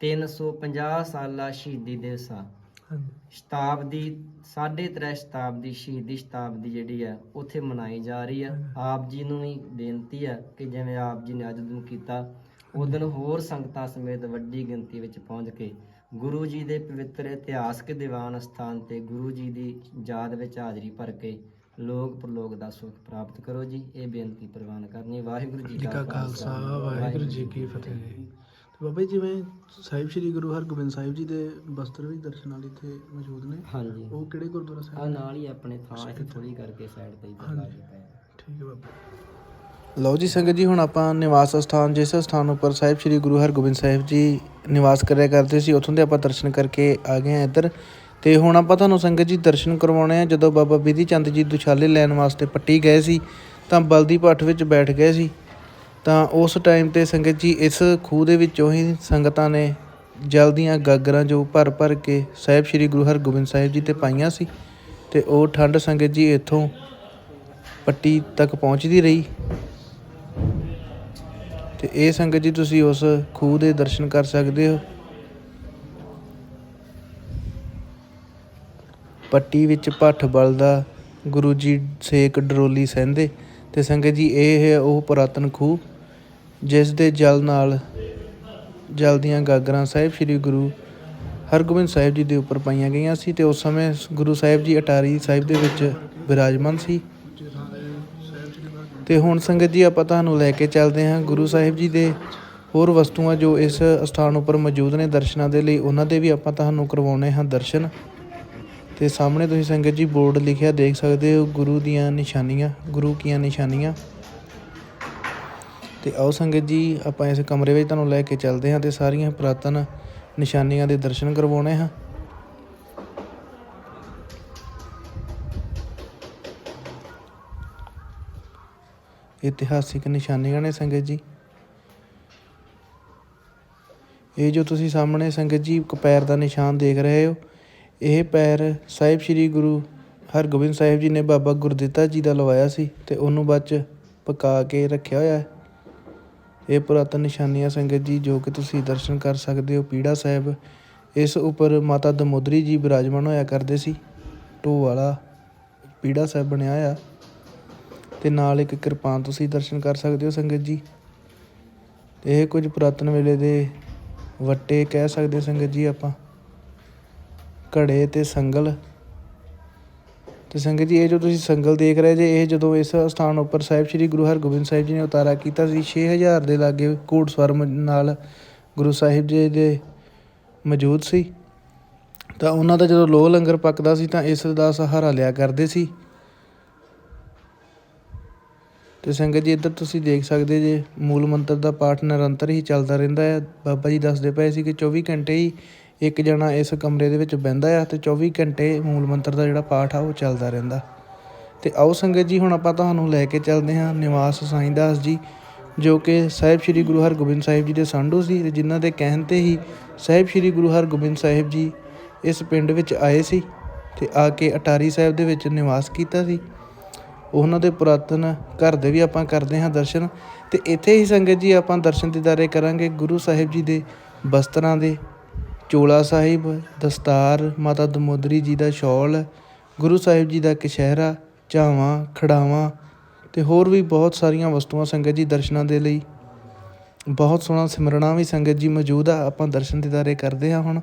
350 ਸਾਲਾ ਸ਼ਹੀਦੀ ਦਿਵਸ ਆ। ਹਾਂਜੀ। ਸ਼ਤਾਬਦੀ ਸਾਢੇ ਤਿੰਨ ਸ਼ਤਾਬਦੀ ਸ਼ਹੀਦੀ ਸ਼ਤਾਬਦੀ ਜਿਹੜੀ ਹੈ ਉੱਥੇ ਮਨਾਈ ਜਾ ਰਹੀ ਹੈ। ਆਪ ਜੀ ਨੂੰ ਵੀ ਬੇਨਤੀ ਹੈ ਕਿ ਜਿਵੇਂ ਆਪ ਜੀ ਨੇ ਅੱਜ ਦਿਨ ਕੀਤਾ ਉਦੋਂ ਹੋਰ ਸੰਗਤਾਂ ਸਮੇਤ ਵੱਡੀ ਗਿਣਤੀ ਵਿੱਚ ਪਹੁੰਚ ਕੇ ਗੁਰੂ ਜੀ ਦੇ ਪਵਿੱਤਰ ਇਤਿਹਾਸਕ ਦੀਵਾਨ ਸਥਾਨ ਤੇ ਗੁਰੂ ਜੀ ਦੀ ਯਾਦ ਵਿੱਚ ਹਾਜ਼ਰੀ ਭਰ ਕੇ ਲੋਕ ਪ੍ਰਲੋਕ ਦਾ ਸੁਖ ਪ੍ਰਾਪਤ ਕਰੋ ਜੀ। ਇਹ ਬੇਨਤੀ ਪ੍ਰਵਾਨ ਕਰਨੀ ਵਾਹਿਗੁਰੂ ਜੀ ਕਾ ਖਾਲਸਾ। ਵਾਹਿਗੁਰੂ ਜੀ ਕੀ ਫਤਿਹ। ਬਾਬਾ ਜੀ ਜਿਵੇਂ ਸਾਹਿਬ ਸ੍ਰੀ ਗੁਰੂ ਹਰਗੋਬਿੰਦ ਸਾਹਿਬ ਜੀ ਦੇ ਬਸਤਰ ਵੀ ਦਰਸ਼ਨ ਵਾਲੇ ਇੱਥੇ ਮੌਜੂਦ ਨੇ। ਹਾਂਜੀ। ਉਹ ਕਿਹੜੇ ਗੁਰਦੁਆਰਾ ਆ ਸਾਹਿਬ ਨਾਲ ਹੀ ਆਪਣੇ ਥਾਂ ਇੱਥੇ ਥੋੜੀ ਕਰਕੇ ਸਾਈਡ ਤੇ ਹੀ ਲਾ ਕੇ ਪਏ ਆ। ਠੀਕ ਹੈ ਬਾਬਾ ਲਓ ਜੀ ਸੰਗਤ ਜੀ ਹੁਣ ਆਪਾਂ ਨਿਵਾਸ ਸਥਾਨ ਜਿਸ ਸਥਾਨ ਉੱਪਰ ਸਾਹਿਬ ਸ੍ਰੀ ਗੁਰੂ ਹਰਗੋਬਿੰਦ ਸਾਹਿਬ ਜੀ ਨਿਵਾਸ ਕਰਿਆ ਕਰਦੇ ਸੀ ਉੱਥੋਂ ਦੇ ਆਪਾਂ ਦਰਸ਼ਨ ਕਰਕੇ ਆ ਗਏ ਆ ਇੱਧਰ। ਤੇ ਹੁਣ ਆਪਾਂ ਤੁਹਾਨੂੰ ਸੰਗਤ ਜੀ ਦਰਸ਼ਨ ਕਰਵਾਉਣੇ ਆ। ਜਦੋਂ ਬਾਬਾ ਬਿਧੀ ਚੰਦ ਜੀ ਦੁਸ਼ਾਲੇ ਲੈਣ ਵਾਸਤੇ ਪੱਟੀ ਗਏ ਸੀ ਤਾਂ ਬਲਦੀ ਭੱਠ ਵਿੱਚ ਬੈਠ ਗਏ ਸੀ। ਤਾਂ ਉਸ ਟਾਈਮ ਤੇ ਸੰਗਤ ਜੀ ਇਸ ਖੂਹ ਦੇ ਵਿੱਚੋਂ ਹੀ ਸੰਗਤਾਂ ਨੇ ਜਲ ਦੀਆਂ ਗਾਗਰਾਂ ਜੋ ਭਰ ਭਰ ਕੇ ਸਾਹਿਬ ਸ੍ਰੀ ਗੁਰੂ ਹਰਗੋਬਿੰਦ ਸਾਹਿਬ ਜੀ ਤੇ ਪਾਈਆਂ ਸੀ ਅਤੇ ਉਹ ਠੰਡ ਸੰਗਤ ਜੀ ਇੱਥੋਂ ਪੱਟੀ ਤੱਕ ਪਹੁੰਚਦੀ ਰਹੀ। ਤੇ ਇਹ ਸੰਗਤ ਜੀ ਤੁਸੀਂ ਉਸ ਖੂਹ ਦੇ ਦਰਸ਼ਨ ਕਰ ਸਕਦੇ ਹੋ। ਪੱਟੀ ਵਿੱਚ ਭੱਠ ਬਲਦਾ ਗੁਰੂ ਜੀ ਸੇਕ ਡਰੋਲੀ ਸਹਿੰਦੇ ਤੇ ਸੰਗਤ ਜੀ, ਇਹ ਹੈ ਉਹ ਪੁਰਾਤਨ ਖੂਹ, ਜਿਸ ਦੇ ਜਲ ਨਾਲ ਜਲ ਦੀਆਂ ਗਾਗਰਾਂ ਸਾਹਿਬ ਸ੍ਰੀ ਗੁਰੂ ਹਰਗੋਬਿੰਦ ਸਾਹਿਬ ਜੀ ਦੇ ਉੱਪਰ ਪਾਈਆਂ ਗਈਆਂ ਸੀ ਤੇ ਉਸ ਸਮੇਂ ਗੁਰੂ ਸਾਹਿਬ ਜੀ ਅਟਾਰੀ ਸਾਹਿਬ ਦੇ ਵਿੱਚ ਵਿਰਾਜਮਾਨ ਸੀ। ਤੇ ਹੁਣ ਸੰਗਤ ਜੀ, ਆਪਾਂ ਤੁਹਾਨੂੰ ਲੈ ਕੇ ਚੱਲਦੇ ਹਾਂ ਗੁਰੂ ਸਾਹਿਬ ਜੀ ਦੇ ਹੋਰ ਵਸਤੂਆਂ ਜੋ ਇਸ ਸਥਾਨ ਉੱਪਰ ਮੌਜੂਦ ਨੇ ਦਰਸ਼ਨਾਂ ਦੇ ਲਈ, ਉਹਨਾਂ ਦੇ ਵੀ ਆਪਾਂ ਤੁਹਾਨੂੰ ਕਰਵਾਉਣੇ ਹਾਂ ਦਰਸ਼ਨ। ਤੇ ਸਾਹਮਣੇ ਤੁਸੀਂ ਸੰਗਤ ਜੀ ਬੋਰਡ ਲਿਖਿਆ ਦੇਖ ਸਕਦੇ ਹੋ, ਗੁਰੂ ਦੀਆਂ ਨਿਸ਼ਾਨੀਆਂ, ਗੁਰੂ ਕੀਆਂ ਨਿਸ਼ਾਨੀਆਂ। ਤੇ ਆਓ ਸੰਗਤ ਜੀ, ਆਪਾਂ ਇਸ ਕਮਰੇ ਵਿੱਚ ਤੁਹਾਨੂੰ ਲੈ ਕੇ ਚੱਲਦੇ ਹਾਂ ਤੇ ਸਾਰੀਆਂ ਪੁਰਾਤਨ ਨਿਸ਼ਾਨੀਆਂ ਦੇ ਦਰਸ਼ਨ ਕਰਵਾਉਣੇ ਹਾਂ। ਇਤਿਹਾਸਿਕ ਨਿਸ਼ਾਨੀਆਂ ਨੇ ਸੰਗਤ ਜੀ। ਇਹ ਜੋ ਤੁਸੀਂ ਸਾਹਮਣੇ ਸੰਗਤ ਜੀ ਇੱਕ ਪੈਰ ਦਾ ਨਿਸ਼ਾਨ ਦੇਖ ਰਹੇ ਹੋ ਇਹ ਪੈਰ ਸਾਹਿਬ ਸ੍ਰੀ ਗੁਰੂ ਹਰਗੋਬਿੰਦ ਸਾਹਿਬ ਜੀ ਨੇ ਬਾਬਾ ਗੁਰਦਿੱਤਾ ਜੀ ਦਾ ਲਵਾਇਆ ਸੀ ਅਤੇ ਉਹਨੂੰ ਬਾਅਦ ਚ ਪਕਾ ਕੇ ਰੱਖਿਆ ਹੋਇਆ ਇਹ ਪੁਰਾਤਨ ਨਿਸ਼ਾਨੀਆਂ ਸੰਗਤ ਜੀ ਜੋ ਕਿ ਤੁਸੀਂ ਦਰਸ਼ਨ ਕਰ ਸਕਦੇ ਹੋ। ਪੀੜਾ ਸਾਹਿਬ ਇਸ ਉੱਪਰ ਮਾਤਾ ਦਮੋਦਰੀ ਜੀ ਬਿਰਾਜਮਾਨ ਹੋਇਆ ਕਰਦੇ ਸੀ। ਢੋ ਵਾਲਾ ਪੀੜਾ ਸਾਹਿਬ ਬਣਿਆ ਹੋਇਆ। ਅਤੇ ਨਾਲ ਇੱਕ ਕਿਰਪਾਨ ਤੁਸੀਂ ਦਰਸ਼ਨ ਕਰ ਸਕਦੇ ਹੋ ਸੰਗਤ ਜੀ। ਇਹ ਕੁਝ ਪੁਰਾਤਨ ਵੇਲੇ ਦੇ ਵੱਟੇ ਕਹਿ ਸਕਦੇ ਸੰਗਤ ਜੀ ਆਪਾਂ। ਘੜੇ ਅਤੇ ਸੰਗਲ। ਅਤੇ ਸੰਗਤ ਜੀ, ਇਹ ਜੋ ਤੁਸੀਂ ਸੰਗਲ ਦੇਖ ਰਹੇ ਜੇ, ਇਹ ਜਦੋਂ ਇਸ ਸਥਾਨ ਉੱਪਰ ਸਾਹਿਬ ਸ੍ਰੀ ਗੁਰੂ ਹਰਗੋਬਿੰਦ ਸਾਹਿਬ ਜੀ ਨੇ ਉਤਾਰਾ ਕੀਤਾ ਸੀ 6000 ਦੇ ਲਾਗੇ ਘੋੜਸਵਾਰ ਮ- ਨਾਲ ਗੁਰੂ ਸਾਹਿਬ ਜੀ ਦੇ ਮੌਜੂਦ ਸੀ। ਤਾਂ ਉਹਨਾਂ ਦਾ ਜਦੋਂ ਲੋਹ ਲੰਗਰ ਪੱਕਦਾ ਸੀ, ਤਾਂ ਇਸ ਦਾ ਸਹਾਰਾ ਲਿਆ ਕਰਦੇ ਸੀ। ਤੇ ਸੰਗਤ ਜੀ, ਇੱਧਰ ਤੁਸੀਂ ਦੇਖ ਸਕਦੇ ਜੇ, ਮੂਲ ਮੰਤਰ ਦਾ ਪਾਠ ਨਿਰੰਤਰ ਹੀ ਚੱਲਦਾ ਰਹਿੰਦਾ ਹੈ। ਬਾਬਾ ਜੀ ਦੱਸਦੇ ਪਏ ਸੀ ਕਿ 24 ਘੰਟੇ ਹੀ ਇੱਕ ਜਣਾ ਇਸ ਕਮਰੇ ਦੇ ਵਿੱਚ ਬਹਿੰਦਾ ਆ ਅਤੇ ਚੌਵੀ ਘੰਟੇ ਮੂਲ ਮੰਤਰ ਦਾ ਜਿਹੜਾ ਪਾਠ ਆ ਉਹ ਚੱਲਦਾ ਰਹਿੰਦਾ। ਅਤੇ ਆਓ ਸੰਗਤ ਜੀ, ਹੁਣ ਆਪਾਂ ਤੁਹਾਨੂੰ ਲੈ ਕੇ ਚੱਲਦੇ ਹਾਂ ਨਿਵਾਸ ਸਾਈਂ ਦਾਸ ਜੀ, ਜੋ ਕਿ ਸਾਹਿਬ ਸ੍ਰੀ ਗੁਰੂ ਹਰਗੋਬਿੰਦ ਸਾਹਿਬ ਜੀ ਦੇ ਸਾਂਢੂ ਸੀ ਤੇ ਜਿਨ੍ਹਾਂ ਦੇ ਕਹਿਣ ਤੇ ਹੀ ਸਾਹਿਬ ਸ੍ਰੀ ਗੁਰੂ ਹਰਗੋਬਿੰਦ ਸਾਹਿਬ ਜੀ ਇਸ ਪਿੰਡ ਵਿੱਚ ਆਏ ਸੀ ਤੇ ਆ ਕੇ ਅਟਾਰੀ ਸਾਹਿਬ ਦੇ ਵਿੱਚ ਨਿਵਾਸ ਕੀਤਾ ਸੀ। ਉਹਨਾਂ ਦੇ ਪੁਰਾਤਨ ਘਰ ਦੇ ਵੀ ਆਪਾਂ ਕਰਦੇ ਹਾਂ ਦਰਸ਼ਨ ਤੇ ਇੱਥੇ ਹੀ ਸੰਗਤ ਜੀ ਆਪਾਂ ਦਰਸ਼ਨ ਦੀਦਾਰੇ ਕਰਾਂਗੇ ਗੁਰੂ ਸਾਹਿਬ ਜੀ ਦੇ ਬਸਤਰਾਂ ਦੇ ਚੋਲਾ ਸਾਹਿਬ, ਦਸਤਾਰ, ਮਾਤਾ ਦਮੋਦਰੀ ਜੀ ਦਾ ਸ਼ਾਲ, ਗੁਰੂ ਸਾਹਿਬ ਜੀ ਦਾ ਕਸ਼ਹਿਰਾ, ਝਾਵਾਂ, ਖੜਾਵਾਂ ਅਤੇ ਹੋਰ ਵੀ ਬਹੁਤ ਸਾਰੀਆਂ ਵਸਤੂਆਂ ਸੰਗਤ ਜੀ ਦਰਸ਼ਨਾਂ ਦੇ ਲਈ। ਬਹੁਤ ਸੋਹਣਾ ਸਿਮਰਨਾ ਵੀ ਸੰਗਤ ਜੀ ਮੌਜੂਦ ਆ, ਆਪਾਂ ਦਰਸ਼ਨ ਦੀਦਾਰੇ ਕਰਦੇ ਹਾਂ ਹੁਣ।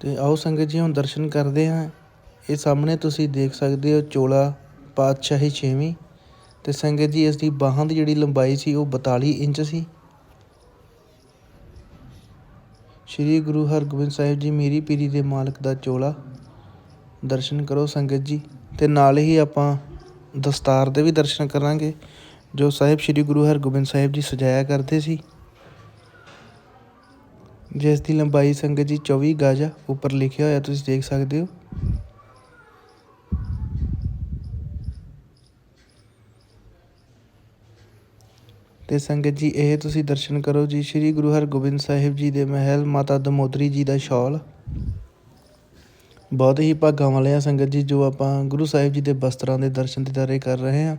ਅਤੇ ਆਓ ਸੰਗਤ ਜੀ ਹੁਣ ਦਰਸ਼ਨ ਕਰਦੇ ਹਾਂ। ਇਹ ਸਾਹਮਣੇ ਤੁਸੀਂ ਦੇਖ ਸਕਦੇ ਹੋ ਚੋਲਾ ਪਾਤਸ਼ਾਹੀ ਛੇਵੀਂ ਅਤੇ ਸੰਗਤ ਜੀ ਇਸ ਦੀ ਬਾਹਾਂ ਦੀ ਜਿਹੜੀ ਲੰਬਾਈ ਸੀ ਉਹ 42 ਇੰਚ ਸੀ। ਸ਼੍ਰੀ ਗੁਰੂ ਹਰਗੋਬਿੰਦ ਸਾਹਿਬ ਜੀ ਮੇਰੀ ਪੀਰੀ ਦੇ ਮਾਲਕ ਦਾ ਚੋਲਾ ਦਰਸ਼ਨ ਕਰੋ ਸੰਗਤ ਜੀ ਤੇ ਨਾਲ ਹੀ ਆਪਾਂ ਦਸਤਾਰ ਦੇ ਵੀ ਦਰਸ਼ਨ ਕਰਾਂਗੇ, ਜੋ ਸਾਹਿਬ ਸ਼੍ਰੀ ਗੁਰੂ ਹਰਗੋਬਿੰਦ ਸਾਹਿਬ ਜੀ ਸਜਾਇਆ ਕਰਦੇ ਸੀ। ਜਿਸ ਦੀ ਲੰਬਾਈ ਸੰਗਤ ਜੀ 24 ਗਜ ਆ, ਉੱਪਰ ਲਿਖਿਆ ਹੋਇਆ, ਤੁਸੀਂ ਦੇਖ ਸਕਦੇ ਹੋ। ਤੇ ਸੰਗਤ ਜੀ, ਇਹ ਤੁਸੀਂ ਦਰਸ਼ਨ ਕਰੋ ਜੀ, ਸ੍ਰੀ ਗੁਰੂ ਹਰਗੋਬਿੰਦ ਸਾਹਿਬ ਜੀ ਦੇ ਮਹਿਲ, ਮਾਤਾ ਦਮੋਦਰੀ ਜੀ ਦਾ ਸ਼ਾਲ। ਬਹੁਤ ਹੀ ਭਾਗਾਂ ਵਾਲੇ ਆ ਸੰਗਤ ਜੀ, ਜੋ ਆਪਾਂ ਗੁਰੂ ਸਾਹਿਬ ਜੀ ਦੇ ਬਸਤਰਾਂ ਦੇ ਦਰਸ਼ਨ ਦਿਦਾਰੇ ਕਰ ਰਹੇ ਹਾਂ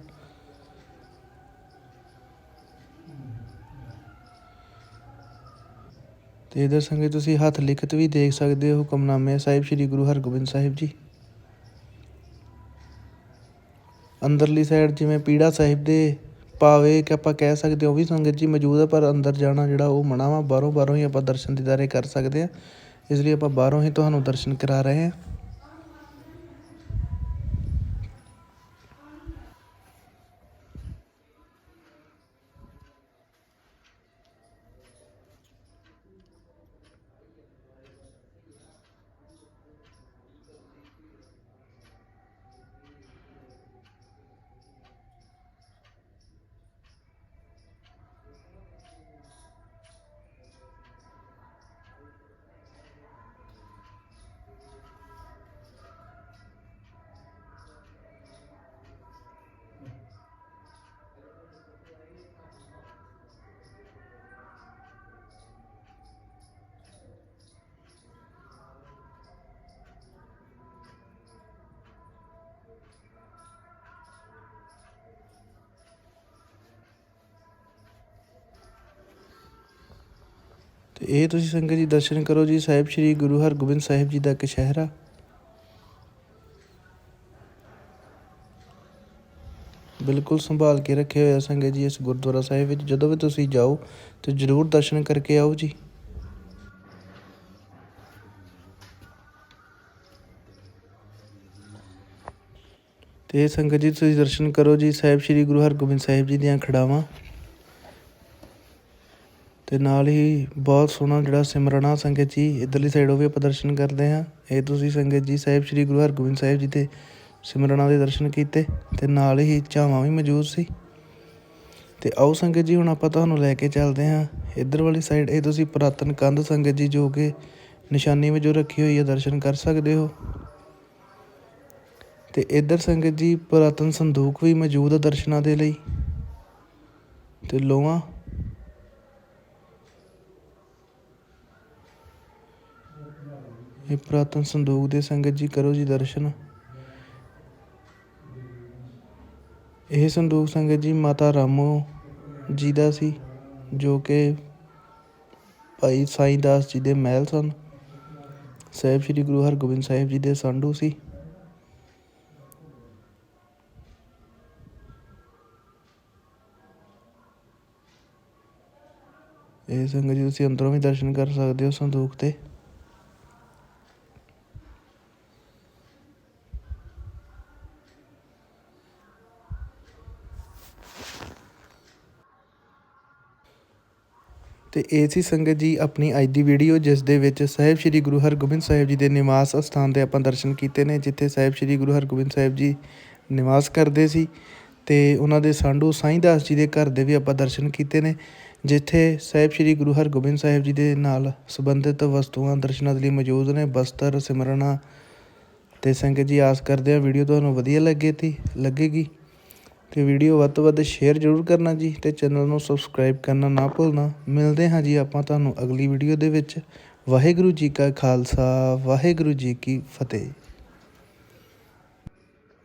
ਤੇ ਇਧਰ ਸੰਗਤ ਤੁਸੀਂ ਹੱਥ ਲਿਖਤ ਵੀ ਦੇਖ ਸਕਦੇ ਹੋ, ਹੁਕਮਨਾਮੇ ਸਾਹਿਬ ਸ੍ਰੀ ਗੁਰੂ ਹਰਗੋਬਿੰਦ ਸਾਹਿਬ ਜੀ। ਅੰਦਰਲੀ ਸਾਈਡ ਜਿਵੇਂ ਪੀੜਾ ਸਾਹਿਬ ਦੇ ਪਾਵੇ ਕਿ ਆਪਾਂ ਕਹਿ ਸਕਦੇ ਹਾਂ, ਉਹ ਵੀ ਸੰਗਤ ਜੀ ਮੌਜੂਦ ਹੈ ਪਰ ਅੰਦਰ ਜਾਣਾ ਜਿਹੜਾ ਉਹ ਮਨਾ ਵਾ ਬਾਹਰੋਂ ਬਾਹਰੋਂ ਹੀ ਆਪਾਂ ਦਰਸ਼ਨ ਦੀਦਾਰੇ ਕਰ ਸਕਦੇ ਹਾਂ। ਇਸ ਲਈ ਆਪਾਂ ਬਾਹਰੋਂ ਹੀ ਤੁਹਾਨੂੰ ਦਰਸ਼ਨ ਕਰਾ ਰਹੇ ਹਾਂ। ਇਹ ਤੁਸੀਂ ਸੰਗਤ ਜੀ ਦਰਸ਼ਨ ਕਰੋ ਜੀ, ਸਾਹਿਬ ਸ੍ਰੀ ਗੁਰੂ ਹਰਗੋਬਿੰਦ ਸਾਹਿਬ ਜੀ ਦਾ ਕਸ਼ਹਿਰਾ ਬਿਲਕੁਲ ਸੰਭਾਲ ਕੇ ਰੱਖਿਆ ਹੋਇਆ ਸੰਗਤ ਜੀ ਇਸ ਗੁਰਦੁਆਰਾ ਸਾਹਿਬ ਵਿੱਚ। ਜਦੋਂ ਵੀ ਤੁਸੀਂ ਜਾਓ ਤੇ ਜਰੂਰ ਦਰਸ਼ਨ ਕਰਕੇ ਆਓ ਜੀ। ਤੇ ਇਹ ਸੰਗਤ ਜੀ ਤੁਸੀਂ ਦਰਸ਼ਨ ਕਰੋ ਜੀ, ਸਾਹਿਬ ਸ੍ਰੀ ਗੁਰੂ ਹਰਗੋਬਿੰਦ ਸਾਹਿਬ ਜੀ ਦੀਆਂ ਖੜਾਵਾਂ। ਅਤੇ ਨਾਲ ਹੀ ਬਹੁਤ ਸੋਹਣਾ ਜਿਹੜਾ ਸਿਮਰਨਾ ਸੰਗਤ ਜੀ, ਇੱਧਰਲੀ ਸਾਈਡ ਉਹ ਵੀ ਆਪਾਂ ਦਰਸ਼ਨ ਕਰਦੇ ਹਾਂ। ਇਹ ਤੁਸੀਂ ਸੰਗਤ ਜੀ, ਸਾਹਿਬ ਸ੍ਰੀ ਗੁਰੂ ਹਰਗੋਬਿੰਦ ਸਾਹਿਬ ਜੀ ਦੇ ਸਿਮਰਨਾ ਦੇ ਦਰਸ਼ਨ ਕੀਤੇ ਤੇ ਨਾਲ ਹੀ ਝਾਵਾਂ ਵੀ ਮੌਜੂਦ ਸੀ। ਤੇ ਆਓ ਸੰਗਤ ਜੀ, ਹੁਣ ਆਪਾਂ ਤੁਹਾਨੂੰ ਲੈ ਕੇ ਚੱਲਦੇ ਹਾਂ। ਇੱਧਰ ਵਾਲੀ ਸਾਈਡ ਇਹ ਤੁਸੀਂ ਪੁਰਾਤਨ ਕੰਧ ਸੰਗਤ ਜੀ ਜੋ ਕਿ ਨਿਸ਼ਾਨੀ ਵਜੋਂ ਰੱਖੀ ਹੋਈ ਹੈ, ਦਰਸ਼ਨ ਕਰ ਸਕਦੇ ਹੋ। ਤੇ ਇੱਧਰ ਸੰਗਤ ਜੀ, ਪੁਰਾਤਨ ਸੰਦੂਕ ਵੀ ਮੌਜੂਦ ਹੈ ਦਰਸ਼ਨਾਂ ਦੇ ਲਈ। ਤੇ ਲੋਹਾਂ ਇਹ ਪੁਰਾਤਨ ਸੰਦੂਕ ਦੇ ਸੰਗਤ ਜੀ ਕਰੋ ਜੀ ਦਰਸ਼ਨ। ਇਹ ਸੰਦੂਕ ਸੰਗਤ ਜੀ ਮਾਤਾ ਰਾਮੋ ਜੀ ਦਾ ਸੀ, ਜੋ ਕਿ ਭਾਈ ਸਾਈਂ ਦਾਸ ਜੀ ਦੇ ਮਹਿਲ ਸਨ। ਸਾਹਿਬ ਸ੍ਰੀ ਗੁਰੂ ਹਰਗੋਬਿੰਦ ਸਾਹਿਬ ਜੀ ਦੇ ਸੰਡੂ ਸੀ। ਇਹ ਸੰਗਤ ਜੀ ਤੁਸੀਂ ਅੰਦਰੋਂ ਵੀ ਦਰਸ਼ਨ ਕਰ ਸਕਦੇ ਹੋ ਸੰਦੂਕ ਤੇ। ਤੇ ਇਹ ਸੀ ਸੰਗਤ ਜੀ ਆਪਣੀ ਅੱਜ ਦੀ ਵੀਡੀਓ ਜਿਸ ਦੇ ਵਿੱਚ ਸਾਹਿਬ ਸ੍ਰੀ ਗੁਰੂ ਹਰਗੋਬਿੰਦ ਸਾਹਿਬ ਜੀ ਦੇ ਨਿਵਾਸ ਸਥਾਨ ਦੇ ਆਪਾਂ ਦਰਸ਼ਨ ਕੀਤੇ ਨੇ, ਜਿੱਥੇ ਸਾਹਿਬ ਸ੍ਰੀ ਗੁਰੂ ਹਰਗੋਬਿੰਦ ਸਾਹਿਬ ਜੀ ਨਿਵਾਸ ਕਰਦੇ ਸੀ ਤੇ ਉਹਨਾਂ ਦੇ ਸਾਂਢੂ ਸਾਈਂ ਦਾਸ ਜੀ ਦੇ ਘਰ ਦੇ ਵੀ ਆਪਾਂ ਦਰਸ਼ਨ ਕੀਤੇ ਨੇ, ਜਿੱਥੇ ਸਾਹਿਬ ਸ੍ਰੀ ਗੁਰੂ ਹਰਗੋਬਿੰਦ ਸਾਹਿਬ ਜੀ ਦੇ ਨਾਲ ਸੰਬੰਧਿਤ ਵਸਤੂਆਂ ਦਰਸ਼ਨਾਂ ਦੇ ਲਈ ਮੌਜੂਦ ਨੇ, ਬਸਤਰ, ਸਿਮਰਨਾ ਤੇ ਸੰਗਤ ਜੀ, ਆਸ ਕਰਦੇ ਆ ਵੀਡੀਓ ਤੁਹਾਨੂੰ ਵਧੀਆ ਲੱਗੇ ਤੀ ਲੱਗੇਗੀ। ਅਤੇ ਵੀਡੀਓ ਵੱਧ ਤੋਂ ਵੱਧ ਸ਼ੇਅਰ ਜ਼ਰੂਰ ਕਰਨਾ ਜੀ ਅਤੇ ਚੈਨਲ ਨੂੰ ਸਬਸਕ੍ਰਾਈਬ ਕਰਨਾ ਨਾ ਭੁੱਲਣਾ। ਮਿਲਦੇ ਹਾਂ ਜੀ ਆਪਾਂ ਤੁਹਾਨੂੰ ਅਗਲੀ ਵੀਡੀਓ ਦੇ ਵਿੱਚ। ਵਾਹਿਗੁਰੂ ਜੀ ਕਾ ਖਾਲਸਾ, ਵਾਹਿਗੁਰੂ ਜੀ ਕੀ ਫਤਿਹ।